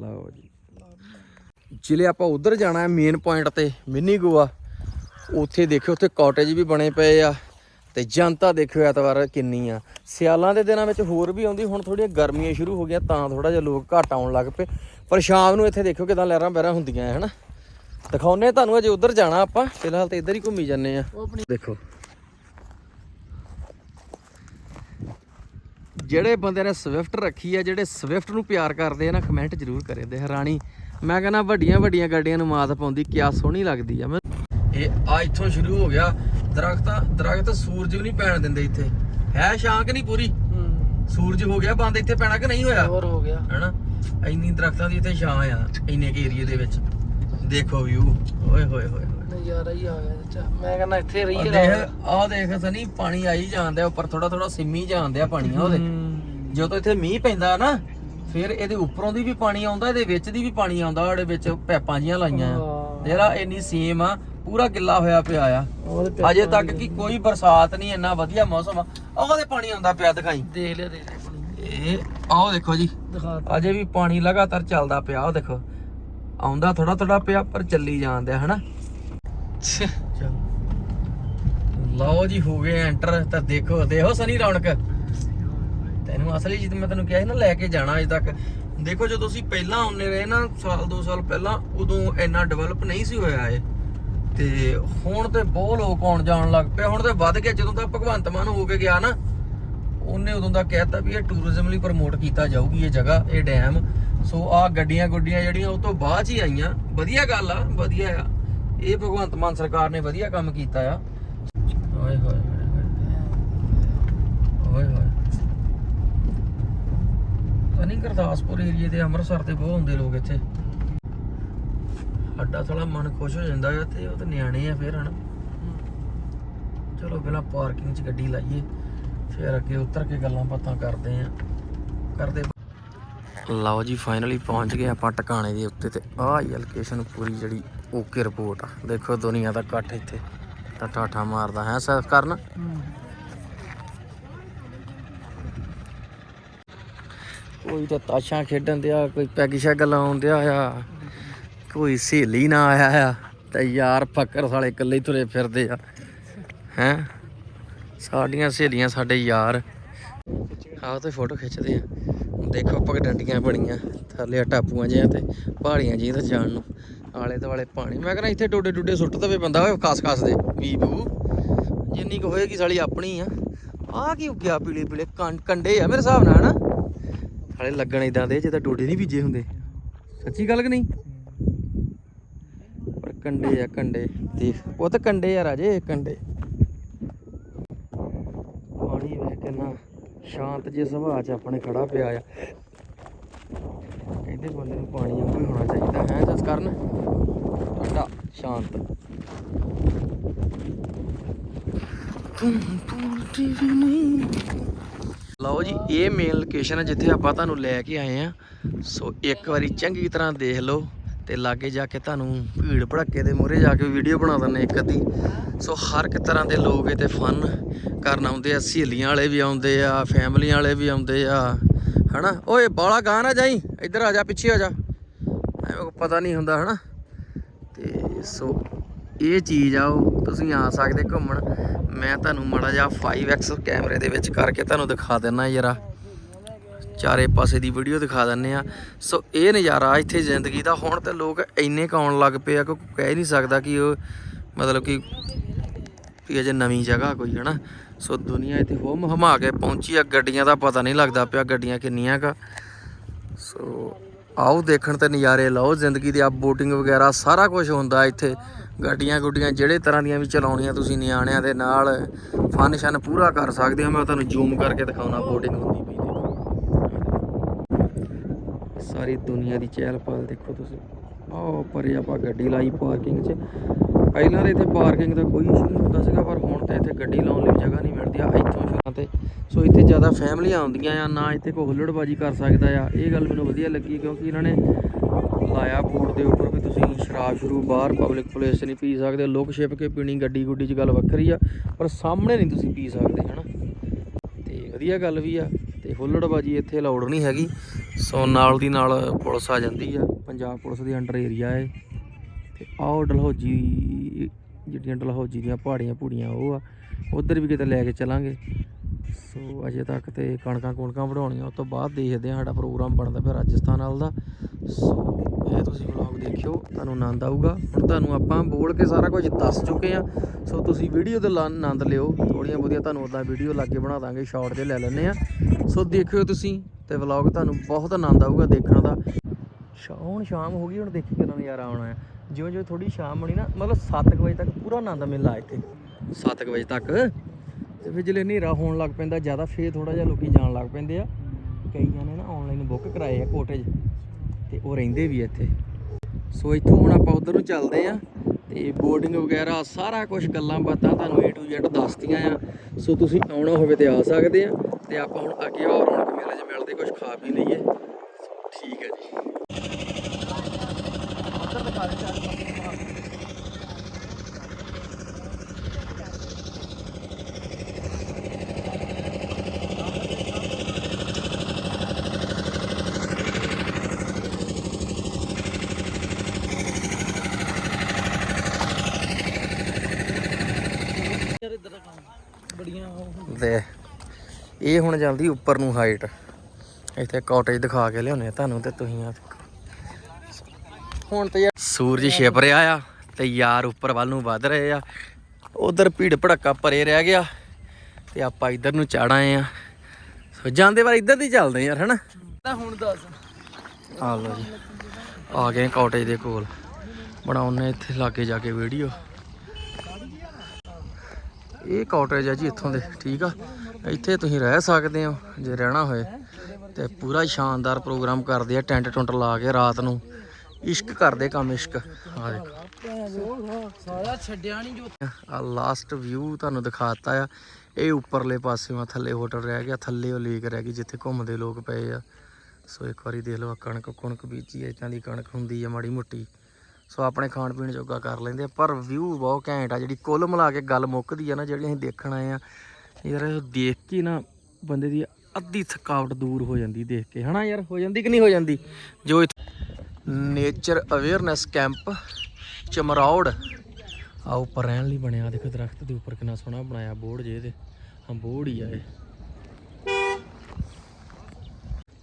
ਲਓ ਜੀ। ਜਿਲੇ ਆਪਾਂ ਉਧਰ ਜਾਣਾ ਹੈ ਮੇਨ ਪੁਆਇੰਟ ਤੇ ਮਿੰਨੀ ਗੋਆ। ਉੱਥੇ ਦੇਖਿਓ ਉੱਥੇ ਕਾਟੇਜ ਵੀ ਬਣੇ ਪਏ ਆ। ਤੇ ਜਨਤਾ ਦੇਖਿਓ ਐਤਵਾਰ ਕਿੰਨੀ ਆ। ਸਿਆਲਾਂ ਦੇ ਦਿਨਾਂ ਵਿੱਚ ਹੋਰ ਵੀ ਆਉਂਦੀ ਹੁਣ ਥੋੜੀਆਂ ਗਰਮੀਆਂ ਸ਼ੁਰੂ ਹੋ ਗਈਆਂ ਤਾਂ ਥੋੜਾ ਜਿਹਾ ਲੋਕ ਘੱਟ ਆਉਣ ਲੱਗ ਪਏ। ਪਰ ਸ਼ਾਮ ਨੂੰ ਇੱਥੇ ਦੇਖਿਓ ਕਿਦਾਂ ਲਹਿਰਾਂ ਬਹਿਰਾਂ ਹੁੰਦੀਆਂ ਹੈ ਹਨਾ ਦਿਖਾਉਨੇ ਤੁਹਾਨੂੰ ਅਜੇ ਉਧਰ ਜਾਣਾ ਆਪਾਂ। ਫਿਲਹਾਲ ਤੇ ਇੱਧਰ ਹੀ ਘੁੰਮੀ ਜਾਂਦੇ ਆ ਦੇਖੋ। ਜਿਹੜੇ ਬੰਦੇ ਨੇ ਸਵਿਫਟ ਰੱਖੀ ਆ ਜਿਹੜੇ ਸਵਿਫਟ ਨੂੰ ਪਿਆਰ ਕਰਦੇ ਆ ਨਾ ਕਮੈਂਟ ਜ਼ਰੂਰ ਕਰੇ ਦੇ ਹੈਰਾਨੀ ਮੈਂ ਕਹਿੰਦਾ ਵੱਡੀਆਂ ਵੱਡੀਆਂ ਗੱਡੀਆਂ ਨੂੰ ਮਾਤ ਪਾਉਂਦੀ ਕਿਆ ਸੋਹਣੀ ਲੱਗਦੀ ਆ। ਮੈਂ ਇਹ ਆ ਇੱਥੋਂ ਸ਼ੁਰੂ ਹੋ ਗਿਆ। ਦਰਖਤਾਂ ਦਰਖਤ ਸੂਰਜ ਵੀ ਨਹੀਂ ਪੈਣ ਦਿੰਦੇ ਇੱਥੇ। ਹੈ ਸ਼ਾਂਕ ਨਹੀਂ ਪੂਰੀ? ਸੂਰਜ ਹੋ ਗਿਆ ਬੰਦ ਇੱਥੇ ਪੈਣਾ ਕਿ ਨਹੀਂ ਹੋਇਆ? ਹੋਰ ਹੋ ਗਿਆ। ਹੈਨਾ? ਇੰਨੀ ਦਰਖਤਾਂ ਦੀ ਇੱਥੇ ਛਾਂ ਆ ਇੰਨੇ ਕੇ ਏਰੀਏ ਦੇ ਵਿੱਚ। ਦੇਖੋ ਵਿਊ ਓਏ ਹੋਏ ਹੋਏ ਨਜ਼ਾਰਾ ਹੀ ਆ ਗਿਆ ਚਾਚਾ ਮੈਂ ਕਹਿੰਦਾ ਇੱਥੇ ਰਹੀਏ ਦੇਖ ਆਹ ਦੇਖ ਸਨੀ ਪਾਣੀ ਆਈ ਜਾਂਦਿਆ ਉੱਪਰ ਥੋੜਾ ਥੋੜਾ ਸਿੰਮੀ ਜਾਂਦਿਆ ਪਾਣੀ ਆ ਉਹਦੇ। ਜਦੋਂ ਇੱਥੇ ਮੀਂਹ ਪੈਂਦਾ ਨਾ ਫਿਰ ਇਹਦੇ ਉੱਪਰੋਂ ਦੀ ਵੀ ਪਾਣੀ ਆਉਂਦਾ ਇਹਦੇ ਵਿੱਚ ਦੀ ਵੀ ਪਾਣੀ ਆਉਂਦਾ ਉਹਦੇ ਵਿੱਚ ਪੈਪਾਂ ਜੀਆਂ ਲਾਈਆਂ। ਆ ਜਿਹੜਾ ਇੰਨੀ ਸੇਮ ਆ ਪੂਰਾ ਗਿੱਲਾ ਹੋਇਆ ਪਿਆ ਆ। ਅਜੇ ਤੱਕ ਕੀ ਕੋਈ ਬਰਸਾਤ ਨਹੀਂ ਇੰਨਾ ਵਧੀਆ ਮੌਸਮ ਆ। ਉਹਦੇ ਪਾਣੀ ਆਉਂਦਾ ਪਿਆ ਦਿਖਾਈ। ਦੇਖ ਲਿਆ ਦੇਖ ਲਿਆ। ਇਹ ਆਹ ਦੇਖੋ ਜੀ। ਦਿਖਾ ਅਜੇ ਵੀ ਪਾਣੀ ਲਗਾਤਾਰ ਚੱਲਦਾ ਪਿਆ ਉਹ ਦੇਖੋ। ਆਉਂਦਾ ਥੋੜਾ ਥੋੜਾ ਪਿਆ ਪਰ ਚੱਲੀ ਜਾਂਦਿਆ ਹਨਾ? ਲਓ ਜੀ ਹੋ ਗਏ ਐਂਟਰ ਤਾਂ ਦੇਖੋ ਦੇਖੋ ਸਨੀ ਰੌਣਕ। ਤੈਨੂੰ ਅਸਲੀ ਜਿੱਦ ਮੈਂ ਤੈਨੂੰ ਕਿਹਾ ਸੀ ਨਾ ਲੈ ਕੇ ਜਾਣਾ ਅਜੇ ਤੱਕ। ਦੇਖੋ ਜਦੋਂ ਅਸੀਂ ਪਹਿਲਾਂ ਆਉਂਦੇ ਰਹੇ ਨਾ ਸਾਲ ਦੋ ਸਾਲ ਪਹਿਲਾਂ ਉਦੋਂ ਇੰਨਾ ਡਿਵੈਲਪ ਨਹੀਂ ਸੀ ਹੋਇਆ ਇਹ। ਤੇ ਹੁਣ ਤੇ ਬਹੁਤ ਲੋਕ ਆਉਣ ਜਾਣ ਲੱਗ ਪਏ। ਹੁਣ ਤੇ ਵੱਧ ਗਿਆ ਜਦੋਂ ਦਾ ਭਗਵੰਤ ਮਾਨ ਹੋ ਕੇ ਗਿਆ ਨਾ ਉਹਨੇ ਉਦੋਂ ਦਾ ਕਹਿਤਾ ਵੀ ਇਹ ਟੂਰਿਜ਼ਮ ਲਈ ਪ੍ਰਮੋਟ ਕੀਤਾ ਜਾਊਗੀ ਇਹ ਜਗ੍ਹਾ ਇਹ ਡੈਮ ਸੋ ਆ ਗੱਡੀਆਂ ਗੁੱਡੀਆਂ ਜਿਹੜੀਆਂ ਉਹ ਤੋਂ ਬਾਅਦ ਹੀ ਆਈਆਂ। ਵਧੀਆ ਗੱਲ ਆ ਵਧੀਆ ਆ। ਇਹ ਭਗਵੰਤ ਮਾਨ ਸਰਕਾਰ ਨੇ ਵਧੀਆ ਕੰਮ ਕੀਤਾ ਆ। ਓਏ ਹੋਏ ਓਏ ਹੋਏ। ਸਨੀ ਗੁਰਦਾਸਪੁਰ ਏਰੀਏ ਦੇ ਅੰਮ੍ਰਿਤਸਰ ਤੇ ਬਹੁਤ ਹੁੰਦੇ ਲੋਕ ਇੱਥੇ। ਸਾਡਾ ਥੋੜਾ ਮਨ ਖੁਸ਼ ਹੋ ਜਾਂਦਾ ਆ ਤੇ ਉਹ ਤੇ ਨਿਆਣੇ ਆ ਫੇਰ ਹਨਾ। ਚਲੋ ਪਹਿਲਾਂ ਪਾਰਕਿੰਗ 'ਚ ਗੱਡੀ ਲਾਈਏ। ਫਿਰ ਅੱਗੇ ਉਤਰ ਕੇ ਗੱਲਾਂ ਬਾਤਾਂ ਕਰਦੇ ਆ। ਕਰਦੇ ਲਓ ਜੀ ਫਾਈਨਲੀ ਪਹੁੰਚ ਗਏ ਆਪਾਂ ਟਿਕਾਣੇ ਦੇ ਉੱਤੇ ਤੇ ਆਹ ਹੀ ਲੋਕੇਸ਼ਨ ਪੂਰੀ ਜਿਹੜੀ ਓਕੇ ਰਿਪੋਰਟ ਆ। ਦੇਖੋ ਦੁਨੀਆ ਦਾ ਇਕੱਠ ਇੱਥੇ। ਤਾਂ ਠਾਠਾ ਮਾਰਦਾ ਹੈ, ਸਰ ਕਰਨ? ਕੋਈ ਤਾਂ ਤਾਸ਼ਾਂ ਖੇਡਣ ਦਿਆ, ਕੋਈ ਪੈਗ ਸ਼ੈਗ ਲਾਉਣ ਆ। ਕੋਈ ਸਹੇਲੀ ਨਾ ਆਇਆ ਆ, ਤੇ ਯਾਰ ਫੱਕਰ ਸਾਲੇ ਇਕੱਲੇ ਤੁਰੇ ਫਿਰਦੇ ਆ। ਹੈ? ਸਾਡੀਆਂ ਸਹੇਲੀਆਂ, ਸਾਡੇ ਯਾਰ। ਆਹ ਤੇ ਫੋਟੋ ਖਿੱਚਦੇ ਆ। ਦੇਖੋ ਪਗਡੰਡੀਆਂ ਬਣੀਆਂ। ਥੱਲੇ ਟਾਪੂਆਂ ਜਿਹੀਆਂ ਤੇ ਪਹਾੜੀਆਂ ਜਿਹੀਆਂ ਤੇ ਜਾਣ ਨੂੰ। ਆਲੇ ਦੁਆਲੇ ਪਾਣੀ। ਮੈਂ ਕਹਿੰਦਾ ਇੱਥੇ ਡੋਡੇ ਡੁੱਡੇ ਸੁੱਟ ਦਵੇ ਬੰਦਾ, ਓਏ ਖਾਸ ਖਾਸ ਦੇ। ਵੀ ਜਿੰਨੀ ਕੁ ਹੋਏਗੀ ਸਾਲੀ ਆਪਣੀ ਆ। ਆ ਕੀ ਉੱਗਿਆ ਪੀਲੇ ਪੀਲੇ ਕੰਡੇ ਆ ਮੇਰੇ ਹਿਸਾਬ ਨਾਲ, ਹਨਾ? ਸਾਲੇ ਲੱਗਣ ਇਦਾਂ ਦੇ ਜਿੱਦਾਂ ਡੋਡੇ ਨਹੀਂ ਬੀਜੇ ਹੁੰਦੇ। ਸੱਚੀ ਗੱਲ ਕਿ ਨਹੀਂ? ਪਰ ਕੰਡੇ ਆ, ਕੰਡੇ। ਦੇਖ, ਉਹ ਤਾਂ ਕੰਡੇ ਆ ਰਾਜੇ, ਕੰਡੇ। ਪਾਣੀ ਵੇਖ ਕਿੰਨਾ ਸ਼ਾਂਤ ਜੇ ਸੁਭਾਅ ਚ ਆਪਣੇ ਖੜਾ ਪਿਆ ਆ। ਕਹਿੰਦੇ ਬੰਦੇ ਨੂੰ ਪਾਣੀ ਵਾਂਗੂ ਹੀ ਹੋਣਾ ਚਾਹੀਦਾ ਹੈ, ਜਸ ਕਰਨ ਠੰਡਾ ਸ਼ਾਂਤ। ਲਓ ਜੀ, ਇਹ ਮੇਨ ਲੋਕੇਸ਼ਨ ਹੈ ਜਿੱਥੇ ਆਪਾਂ ਤੁਹਾਨੂੰ ਲੈ ਕੇ ਆਏ ਆ। ਸੋ ਇੱਕ ਵਾਰੀ ਚੰਗੀ ਤਰ੍ਹਾਂ ਦੇਖ ਲਓ ਤੇ ਲਾਗੇ ਜਾ ਕੇ ਤੁਹਾਨੂੰ ਭੀੜ ਭੜੱਕੇ ਦੇ ਮੂਹਰੇ ਜਾ ਕੇ ਵੀਡੀਓ ਬਣਾ ਦਿੰਨੇ ਇੱਕ ਅੱਧੀ। ਸੋ ਹਰ ਇੱਕ ਤਰ੍ਹਾਂ ਦੇ ਲੋਕ ਇੱਥੇ ਫਨ ਕਰਨ ਆਉਂਦੇ ਆ, ਸਹੇਲੀਆਂ ਵਾਲੇ ਵੀ ਆਉਂਦੇ ਆ ਫੈਮਲੀਆਂ ਵਾਲੇ ਵੀ ਆਉਂਦੇ ਆ, ਹਨਾ? ਓਏ, ਬਾਲਾ ਗਾਂ ਨਾ ਜਾਈ, ਇੱਧਰ ਆ ਜਾ, ਪਿੱਛੇ ਆ ਜਾ। ਐਵੇਂ ਪਤਾ ਨਹੀਂ ਹੁੰਦਾ, ਹਨਾ? ਤੇ ਸੋ ਇਹ ਚੀਜ਼ ਆ, ਉਹ ਤੁਸੀਂ ਆ ਸਕਦੇ ਘੁੰਮਣ। ਮੈਂ ਤੁਹਾਨੂੰ ਮਾੜਾ ਜਿਹਾ 5x ਕੈਮਰੇ ਦੇ ਵਿੱਚ ਕਰਕੇ ਤੁਹਾਨੂੰ ਦਿਖਾ ਦਿੰਨਾ ਜਰਾ ਚਾਰੇ ਪਾਸੇ ਦੀ ਵੀਡੀਓ ਦਿਖਾ ਦਿੰਨੇ ਆ। ਸੋ ਇਹ ਨਜ਼ਾਰਾ ਇੱਥੇ ਜ਼ਿੰਦਗੀ ਦਾ, ਹੁਣ ਤੇ ਲੋਕ ਇੰਨੇ ਕੁ ਆਉਣ ਲੱਗ ਪਏ ਆ ਕਿ ਕਹਿ ਨਹੀਂ ਸਕਦਾ ਕਿ ਉਹ ਮਤਲਬ ਕਿ ਵੀ ਅਜੇ ਨਵੀਂ ਜਗ੍ਹਾ ਕੋਈ, ਹਨਾ? ਸੋ ਦੁਨੀਆ ਇੱਥੇ ਹੁਮ ਹਮਾ ਕੇ ਪਹੁੰਚੀ ਆ। ਗੱਡੀਆਂ ਦਾ ਪਤਾ ਨਹੀਂ ਲੱਗਦਾ ਪਿਆ ਗੱਡੀਆਂ ਕਿੰਨੀਆਂ ਕਾ। ਸੋ ਆਓ ਦੇਖਣ ਤੇ ਨਜ਼ਾਰੇ ਲਓ। ਜ਼ਿੰਦਗੀ ਦੇ ਆ ਬੋਟਿੰਗ ਵਗੈਰਾ ਸਾਰਾ ਕੁਝ ਹੁੰਦਾ ਇੱਥੇ। ਗੱਡੀਆਂ ਗੁੱਡੀਆਂ ਜਿਹੜੇ ਤਰ੍ਹਾਂ ਦੀਆਂ ਵੀ ਚਲਾਉਣੀਆਂ ਤੁਸੀਂ ਨਿਆਣਿਆਂ ਦੇ ਨਾਲ ਫਨ ਸ਼ਨ ਪੂਰਾ ਕਰ ਸਕਦੇ ਹੋ। ਮੈਂ ਤੁਹਾਨੂੰ ਜ਼ੂਮ ਕਰਕੇ ਦਿਖਾਉਣਾ ਬੋਟਿੰਗ ਹੁੰਦੀ ਪਈ ਸਾਰੀ ਦੁਨੀਆ ਦੀ ਚਹਿਲ ਪਹਲ ਦੇਖੋ ਤੁਸੀਂ। ਆਹ ਪਰੇ ਆਪਾਂ ਗੱਡੀ ਲਾਈ ਪਾਰਕਿੰਗ 'ਚ। ਪਹਿਲਾਂ ਤਾਂ ਇੱਥੇ ਪਾਰਕਿੰਗ ਦਾ ਕੋਈ ਇਸ਼ੂ ਨਹੀਂ ਹੁੰਦਾ ਸੀਗਾ, ਪਰ ਹੁਣ ਤਾਂ ਇੱਥੇ ਗੱਡੀ ਲਾਉਣ ਲਈ ਜਗ੍ਹਾ ਨਹੀਂ ਮਿਲਦੀ, ਆ ਇੱਥੋਂ ਸ਼ੁਰੂ ਤੇ। ਸੋ ਇੱਥੇ ਜ਼ਿਆਦਾ ਫੈਮਲੀਆਂ ਆਉਂਦੀਆਂ ਆ, ਨਾ ਇੱਥੇ ਕੋਈ ਹੁੱਲੜਬਾਜੀ ਕਰ ਸਕਦਾ ਆ। ਇਹ ਗੱਲ ਮੈਨੂੰ ਵਧੀਆ ਲੱਗੀ ਕਿਉਂਕਿ ਇਹਨਾਂ ਨੇ ਲਾਇਆ ਬੋਰਡ ਦੇ ਉੱਪਰ ਵੀ ਤੁਸੀਂ ਸ਼ਰਾਬ ਸ਼ੁਰੂ, ਬਾਹਰ ਪਬਲਿਕ ਪਲੇਸ 'ਚ ਨਹੀਂ ਪੀ ਸਕਦੇ, ਲੁੱਕ ਛਿਪ ਕੇ ਪੀਣੀ ਗੱਡੀ ਗੁੱਡੀ 'ਚ ਗੱਲ ਵੱਖਰੀ ਆ, ਪਰ ਸਾਹਮਣੇ ਨਹੀਂ ਤੁਸੀਂ ਪੀ ਸਕਦੇ, ਹਨਾ? ਤੇ ਵਧੀਆ ਗੱਲ ਵੀ ਆ, ਤੇ ਹੁੱਲੜਬਾਜੀ ਇੱਥੇ ਅਲਾਉਡ ਨਹੀਂ ਹੈਗੀ। ਸੋ ਨਾਲ ਦੀ ਨਾਲ ਪੁਲਿਸ ਆ ਜਾਂਦੀ ਆ। ਪੰਜਾਬ ਪੁਲਿਸ ਦੇ ਅੰਡਰ ਏਰੀਆ ਹੈ ਤੇ ਆਹ ਡਲਹੌਜੀ, ਜਿਹੜੀਆਂ ਡਲਹੌਜੀ ਦੀਆਂ ਪਹਾੜੀਆਂ ਪੂੜੀਆਂ ਉਹ ਆ। ਉਧਰ ਵੀ ਕਿਤੇ ਲੈ ਕੇ ਚੱਲਾਂਗੇ। ਸੋ ਅਜੇ ਤੱਕ ਤੇ ਕਣਕਾਂ ਕੁਣਕਾਂ ਵਢਾਉਣੀਆਂ ਉਸ ਤੋਂ ਬਾਅਦ ਦੇਖਦੇ ਆ ਸਾਡਾ ਪ੍ਰੋਗਰਾਮ ਬਣਦਾ ਪਿਆ ਰਾਜਸਥਾਨ ਵਾਲ ਦਾ। ਸੋ ਇਹ ਤੁਸੀਂ ਵਲੌਗ ਦੇਖਿਓ, ਤੁਹਾਨੂੰ ਆਨੰਦ ਆਊਗਾ। ਹੁਣ ਤੁਹਾਨੂੰ ਆਪਾਂ ਬੋਲ ਕੇ ਸਾਰਾ ਕੁਝ ਦੱਸ ਚੁੱਕੇ ਆ ਸੋ ਤੁਸੀਂ ਵੀਡੀਓ ਦੇ ਲਾ- ਆਨੰਦ ਲਿਓ। ਥੋੜੀਆਂ ਬਹੁਤੀਆਂ ਤੁਹਾਨੂੰ ਉਦਾਂ ਵੀਡੀਓ ਲਾਗੇ ਬਣਾ ਦਾਂਗੇ ਸ਼ਾਰਟ ਜੇ ਲੈ ਲੈਣੇ ਆ ਸੋ ਦੇਖਿਓ ਤੁਸੀਂ ਤੇ ਵਲੌਗ ਤੁਹਾਨੂੰ ਬਹੁਤ ਆਨੰਦ ਆਊਗਾ ਦੇਖਣ ਦਾ। ਸ਼ਾ- ਹੁਣ ਸ਼ਾਮ ਹੋ ਗਈ, ਹੁਣ ਦੇਖੀ ਕਿੰਨਾ ਨਜ਼ਾਰਾ ਆਉਣਾ ਹੈ। ਜਿਉਂ ਜਿਉਂ ਥੋੜੀ ਸ਼ਾਮ ਹੋਣੀ ਨਾ, ਮਤਲਬ 7 ਵਜੇ ਤੱਕ ਪੂਰਾ ਆਨੰਦ ਮਿਲਦਾ ਇੱਥੇ। 7 ਵਜੇ ਤੱਕ। ਤੇ ਫਿਰ ਜਿਹੜੇ ਹਨੇਰਾ ਹੋਣ ਲੱਗ ਪੈਂਦਾ, ਜ਼ਿਆਦਾ ਫੇਰ ਥੋੜਾ ਜਿਹਾ ਲੋਕੀ ਜਾਣ ਲੱਗ ਪੈਂਦੇ ਆ। ਕਈਆਂ ਨੇ ਨਾ ਆਨਲਾਈਨ ਬੁੱਕ ਕਰਾਏ ਆ ਕੋਟੇਜ ਤੇ ਉਹ ਰਹਿੰਦੇ ਵੀ ਇੱਥੇ। ਸੋ ਇੱਥੋਂ ਹੁਣ ਆਪਾਂ ਉਧਰ ਨੂੰ ਚੱਲਦੇ ਆ, ਤੇ ਬੋਰਡਿੰਗ ਵਗੈਰਾ, ਸਾਰਾ ਕੁਝ ਗੱਲਾਂ ਬਾਤਾਂ ਤੁਹਾਨੂੰ A to Z ਦੱਸਤੀਆਂ ਆ। ਸੋ ਤੁਸੀਂ ਆਉਣਾ ਹੋਵੇ ਤੇ ਆ ਸਕਦੇ ਆ। ਤੇ ਆਪਾਂ ਹੁਣ ਅੱਗੇ ਹੋਰ ਰੌਣਕ ਮੇਲੇ 'ਚ ਮਿਲਦੇ ਕੁਝ ਖਾ ਪੀ ਲਈਏ। ਠੀਕ ਹੈ ਜੀ। ਯਾਰ ਇਧਰ ਕੰਮ ਬੜੀਆਂ ਉਹ ਤੇ ਇਹ ਹੁਣ ਜਾਂਦੀ ਉੱਪਰ ਨੂੰ ਹਾਈਟ ਇੱਥੇ ਕਾਟੇਜ ਦਿਖਾ ਕੇ ਲਿਆਉਨੇ ਆ ਤੁਹਾਨੂੰ ਤੇ ਤੁਸੀਂ ਆ ਹੁਣ ਤੇ ਸੂਰਜ ਛਿਪ ਰਿਹਾ ਆ ਤੇ ਯਾਰ ਉੱਪਰ ਵੱਲ ਨੂੰ ਵੱਧ ਰਹੇ ਆ। ਉਧਰ ਭੀੜ ਭੜੱਕਾ ਭਰੇ ਰਹਿ ਗਿਆ ਤੇ ਆਪਾਂ ਇੱਧਰ ਨੂੰ ਚੜਾਏ ਆ। ਸੋ ਜਾਂਦੇ ਵਾਰ ਇੱਧਰ ਦੀ ਚੱਲਦੇ ਯਾਰ ਹਨਾ? ਤਾਂ ਹੁਣ ਦੱਸ। ਆ ਲਓ ਜੀ ਆ ਗਏ ਕਾਟੇਜ ਦੇ ਕੋਲ। ਬਣਾਉਣੇ ਇੱਥੇ ਲਾਗੇ ਜਾ ਕੇ ਵੀਡੀਓ ਇਹ ਕਾਟੇਜ ਆ ਜੀ ਇੱਥੋਂ ਦੇ ਠੀਕ ਆ? ਇੱਥੇ ਤੁਸੀਂ ਰਹਿ ਸਕਦੇ ਹੋ ਜੇ ਰਹਿਣਾ ਹੋਏ ਤੇ ਪੂਰਾ ਸ਼ਾਨਦਾਰ ਪ੍ਰੋਗਰਾਮ ਕਰਦੇ ਆ ਟੈਂਟ ਟੁੰਟ ਲਾ ਕੇ ਰਾਤ ਨੂੰ। ਇਸ਼ਕ ਕਰਦੇ ਕੰਮ ਇਸ਼ਕ। ਆ ਦੇਖੋ। ਸਾਰਾ ਛੱਡਿਆ ਨਹੀਂ ਜੋ ਆ ਲਾਸਟ ਵਿਊ ਤੁਹਾਨੂੰ ਦਿਖਾਤਾ ਆ। ਇਹ ਉੱਪਰਲੇ ਪਾਸੇ ਆ ਥੱਲੇ ਹੋਟਲ ਰਹਿ ਗਿਆ ਥੱਲੇ ਉਹ ਲੇਕ ਰਹਿ ਗਈ ਜਿੱਥੇ ਘੁੰਮਦੇ ਲੋਕ ਪਏ ਆ। ਸੋ ਇੱਕ ਵਾਰੀ ਦੇਖ ਲਓ ਆਹ ਕਣਕ ਕੁਣਕ ਬੀਜੀ ਇਦਾਂ ਦੀ ਕਣਕ ਹੁੰਦੀ ਆ ਮਾੜੀ ਮੋਟੀ। ਸੋ ਆਪਣੇ ਖਾਣ ਪੀਣ ਜੋਗਾ ਕਰ ਲੈਂਦੇ ਆ ਪਰ ਵਿਊ ਬਹੁਤ ਘੈਂਟ ਆ ਜਿਹੜੀ ਕੁੱਲ ਮਿਲਾ ਕੇ ਗੱਲ ਮੁੱਕਦੀ ਆ ਨਾ ਜਿਹੜੀ ਅਸੀਂ ਦੇਖਣ ਆਏ ਆ ਯਾਰ ਇਹ ਦੇਖ ਕੇ ਨਾ ਬੰਦੇ ਦੀ ਅੱਧੀ ਥਕਾਵਟ ਦੂਰ ਹੋ ਜਾਂਦੀ ਦੇਖ ਕੇ। ਹਨਾ ਯਾਰ, ਹੋ ਜਾਂਦੀ ਕਿ ਨਹੀਂ ਹੋ ਜਾਂਦੀ? ਜੋ ਨੇਚਰ ਅਵੇਅਰਨੈਸ ਕੈਂਪ ਚਮਰੌੜ ਆ ਉੱਪਰ ਰਹਿਣ ਲਈ ਬਣਿਆ, ਦੇਖੋ ਦਰਖਤ ਦੇ ਉੱਪਰ ਕਿੰਨਾ ਸੋਹਣਾ ਬਣਾਇਆ ਬੋਰਡ ਜੇ ਇਹਦੇ। ਹਾਂ ਬੋਰਡ ਹੀ ਆ ਇਹ।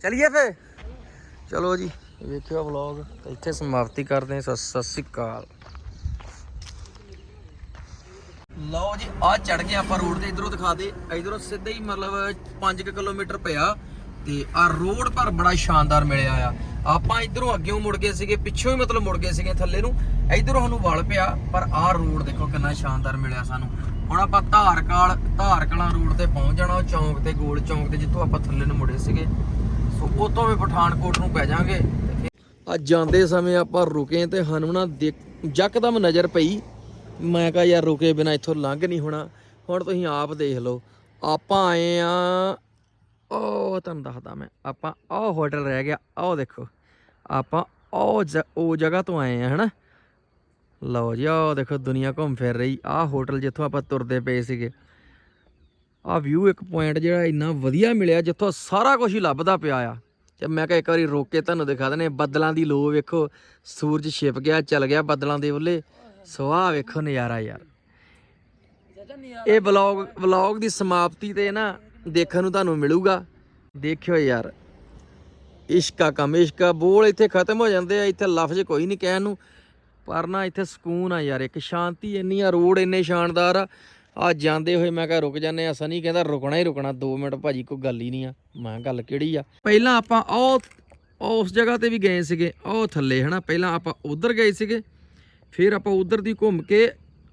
ਚਲਿਏ ਫੇ। ਚਲੋ ਜੀ, ਵੇਖਿਓ ਵਲੌਗ ਇੱਥੇ ਸਮਾਪਤੀ ਕਰਦੇ ਹਾਂ। ਸਤਿ ਸਤਿ ਸ੍ਰੀ ਅਕਾਲ। ਲਓ ਜੀ ਆ ਚੜ ਗਏ ਆਪਾਂ ਰੋਡ ਤੇ, ਇਧਰੋਂ ਦਿਖਾ ਦੇ, ਇਧਰੋਂ ਸਿੱਧਾ ਹੀ ਮਤਲਬ 5 ਕਿਲੋਮੀਟਰ ਪਿਆ ਤੇ ਆ ਰੋਡ ਪਰ ਬੜਾ ਸ਼ਾਨਦਾਰ ਮਿਲਿਆ ਆ। ਆਪਾਂ ਇਧਰੋਂ ਅੱਗੇੋਂ ਮੁੜ ਗਏ ਸੀਗੇ, ਪਿੱਛੋਂ ਹੀ ਮਤਲਬ ਮੁੜ ਗਏ ਸੀਗੇ ਥੱਲੇ ਨੂੰ। ਇਧਰੋਂ ਸਾਨੂੰ ਵਲ ਪਿਆ, ਪਰ ਆ ਰੋਡ ਦੇਖੋ ਕਿੰਨਾ ਸ਼ਾਨਦਾਰ ਮਿਲਿਆ ਸਾਨੂੰ। ਹੁਣ ਆਪਾਂ ਧਾਰਕਾਲ, ਧਾਰਕਲਾਂ ਰੋਡ ਤੇ ਪਹੁੰਚ ਜਾਣਾ ਚੌਂਕ ਤੇ, ਗੋਲ ਚੌਂਕ ਤੇ, ਜਿੱਥੋਂ ਆਪਾਂ ਥੱਲੇ ਨੂੰ ਮੁੜੇ ਸੀਗੇ। ਸੋ ਉਤੋਂ ਵੀ ਪਠਾਨਕੋਟ ਨੂੰ ਪੈ ਜਾਾਂਗੇ। ਆ ਜਾਂਦੇ ਸਮੇਂ ਆਪਾਂ ਰੁਕੇ ਤੇ ਸਾਨੂੰ ਨਾ ਯਕਦਮ ਨਜ਼ਰ ਪਈ। ਮੈਂ ਕਹਾ ਯਾਰ ਰੁਕੇ ਬਿਨਾ ਇੱਥੋਂ ਲੰਘ ਨਹੀਂ ਹੋਣਾ। ਹੁਣ ਤੁਸੀਂ ਆਪ ਦੇਖ ਲਓ। ਆਪਾਂ ਆਏ ਆ, ਉਹ ਤੁਹਾਨੂੰ ਦੱਸਦਾ ਮੈਂ, ਆਪਾਂ ਉਹ ਹੋਟਲ ਰਹਿ ਗਿਆ, ਉਹ ਦੇਖੋ। ਆਪਾਂ ਉਹ ਜ- ਉਹ ਜਗ੍ਹਾ ਤੋਂ ਆਏ ਆ, ਹਨਾ? ਲਓ ਜੀ, ਉਹ ਦੇਖੋ ਦੁਨੀਆ ਘੁੰਮ ਫਿਰ ਰਹੀ। ਆਹ ਹੋਟਲ ਜਿੱਥੋਂ ਆਪਾਂ ਤੁਰਦੇ ਪਏ ਸੀਗੇ। ਆਹ ਵਿਊ ਇੱਕ ਪੁਆਇੰਟ ਜਿਹੜਾ ਇੰਨਾ ਵਧੀਆ ਮਿਲਿਆ, ਜਿੱਥੋਂ ਸਾਰਾ ਕੁਝ ਹੀ ਲੱਭਦਾ ਪਿਆ ਆ। ਤੇ ਮੈਂ ਕਿਹਾ ਇੱਕ ਵਾਰੀ ਰੋਕ ਕੇ ਤੁਹਾਨੂੰ ਦਿਖਾ ਦਨੇ ਬੱਦਲਾਂ ਦੀ ਲੋ ਵੇਖੋ। ਸੂਰਜ ਛਿਪ ਗਿਆ, ਚੱਲ ਗਿਆ ਬੱਦਲਾਂ ਦੇ ਉੱਲੇ। ਸਵਾਹ ਵੇਖੋ ਨਜ਼ਾਰਾ ਯਾਰ। ਇਹ ਵਲੌਗ ਵਲੌਗ ਦੀ ਸਮਾਪਤੀ ਤੇ ਨਾ ਦੇਖਣ ਨੂੰ ਤੁਹਾਨੂੰ ਮਿਲੂਗਾ। ਦੇਖਿਓ ਯਾਰ, ਇਸ਼ਕਾ ਕਮ, ਇਸ਼ਕਾ ਬੋਲ ਇੱਥੇ ਖਤਮ ਹੋ ਜਾਂਦੇ ਆ, ਇੱਥੇ ਲਫ਼ਜ਼ ਕੋਈ ਨਹੀਂ ਕਹਿਣ ਨੂੰ। ਪਰ ਨਾ ਇੱਥੇ ਸਕੂਨ ਆ ਯਾਰ, ਇੱਕ ਸ਼ਾਂਤੀ ਇੰਨੀ ਆ ਰੋਡ ਇੰਨੇ ਸ਼ਾਨਦਾਰ ਆ। ਆ ਜਾਂਦੇ ਹੋਏ ਮੈਂ ਕਿਹਾ ਰੁਕ ਜਾਂਦੇ ਆ ਸਨੀ ਕਹਿੰਦਾ ਰੁਕਣਾ ਹੀ ਰੁਕਣਾ 2 ਮਿੰਟ ਭਾਜੀ ਕੋਈ ਗੱਲ ਹੀ ਨਹੀਂ ਆ। ਮੈਂ ਕਿਹਾ ਗੱਲ ਕਿਹੜੀ ਆ? ਪਹਿਲਾਂ ਆਪਾਂ ਉਹ ਉਹ ਉਸ ਜਗ੍ਹਾ ਤੇ ਵੀ ਗਏ ਸੀਗੇ, ਉਹ ਥੱਲੇ ਹਨਾ, ਪਹਿਲਾਂ ਆਪਾਂ ਉਧਰ ਗਏ ਸੀਗੇ। ਫਿਰ ਆਪਾਂ ਉਧਰ ਦੀ ਘੁੰਮ ਕੇ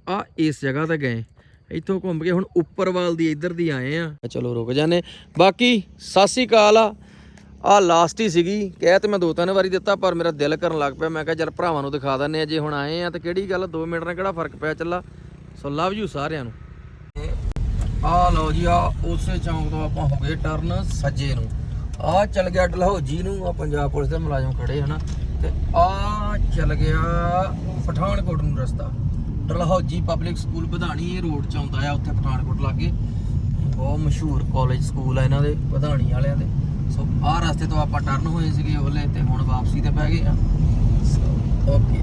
ਆ ਇਸ ਜਗ੍ਹਾ ਤੇ ਗਏ। ਇੱਥੋਂ ਘੁੰਮ ਕੇ ਹੁਣ ਉੱਪਰਵਾਲ ਦੀ ਇੱਧਰ ਦੀ ਆਏ ਆ। ਚਲੋ ਰੁਕ ਜਾਨੇ ਬਾਕੀ ਸਤਿ ਸ੍ਰੀ ਅਕਾਲ ਆ। ਆ ਲਾਸਟ ਹੀ ਸੀਗੀ। ਕਹਿ ਤੇ ਮੈਂ ਦੋ ਤਿੰਨ ਵਾਰੀ ਦਿੱਤਾ, ਪਰ ਮੇਰਾ ਦਿਲ ਕਰਨ ਲੱਗ ਪਿਆ। ਮੈਂ ਕਿਹਾ ਚੱਲ ਭਰਾਵਾਂ ਨੂੰ ਦਿਖਾ ਦਿੰਨੇ ਆ ਜੇ ਹੁਣ ਆਏ ਆ ਤਾਂ ਕਿਹੜੀ ਗੱਲ 2 ਮਿੰਟ ਨਾਲ ਕਿਹੜਾ ਫ਼ਰਕ ਪਿਆ ਚੱਲਾ? ਸੋ ਲਵ ਯੂ ਸਾਰਿਆਂ ਨੂੰ। ਆ ਲਓ ਜੀ, ਆ ਉਸੇ ਚੌਂਕ ਤੋਂ ਆਪਾਂ ਹੋ ਗਏ ਟਰਨ ਸੱਜੇ ਨੂੰ। ਆ ਚੱਲ ਗਿਆ ਡਲਹੌਜੀ ਨੂੰ। ਆ ਪੰਜਾਬ ਪੁਲਿਸ ਦੇ ਮੁਲਾਜ਼ਮ ਖੜੇ ਹਨਾ ਤੇ ਆ ਚੱਲ ਗਿਆ ਪਠਾਨਕੋਟ ਨੂੰ ਰਸਤਾ। ਡਲਹੌਜੀ ਪਬਲਿਕ ਸਕੂਲ ਵਧਾਣੀ ਇਹ ਰੋਡ ਚ ਆਉਂਦਾ ਆ, ਉੱਥੇ ਪਠਾਨਕੋਟ ਲਾਗੇ। ਬਹੁਤ ਮਸ਼ਹੂਰ ਕਾਲਜ ਸਕੂਲ ਆ ਇਹਨਾਂ ਦੇ ਵਧਾਣੀ ਵਾਲਿਆਂ ਦੇ। ਸੋ ਆਹ ਰਸਤੇ ਤੋਂ ਆਪਾਂ ਟਰਨ ਹੋਏ ਸੀਗੇ ਉਹਲੇ ਤੇ ਹੁਣ ਵਾਪਸੀ ਤੇ ਪੈ ਗਏ ਆ। ਓਕੇ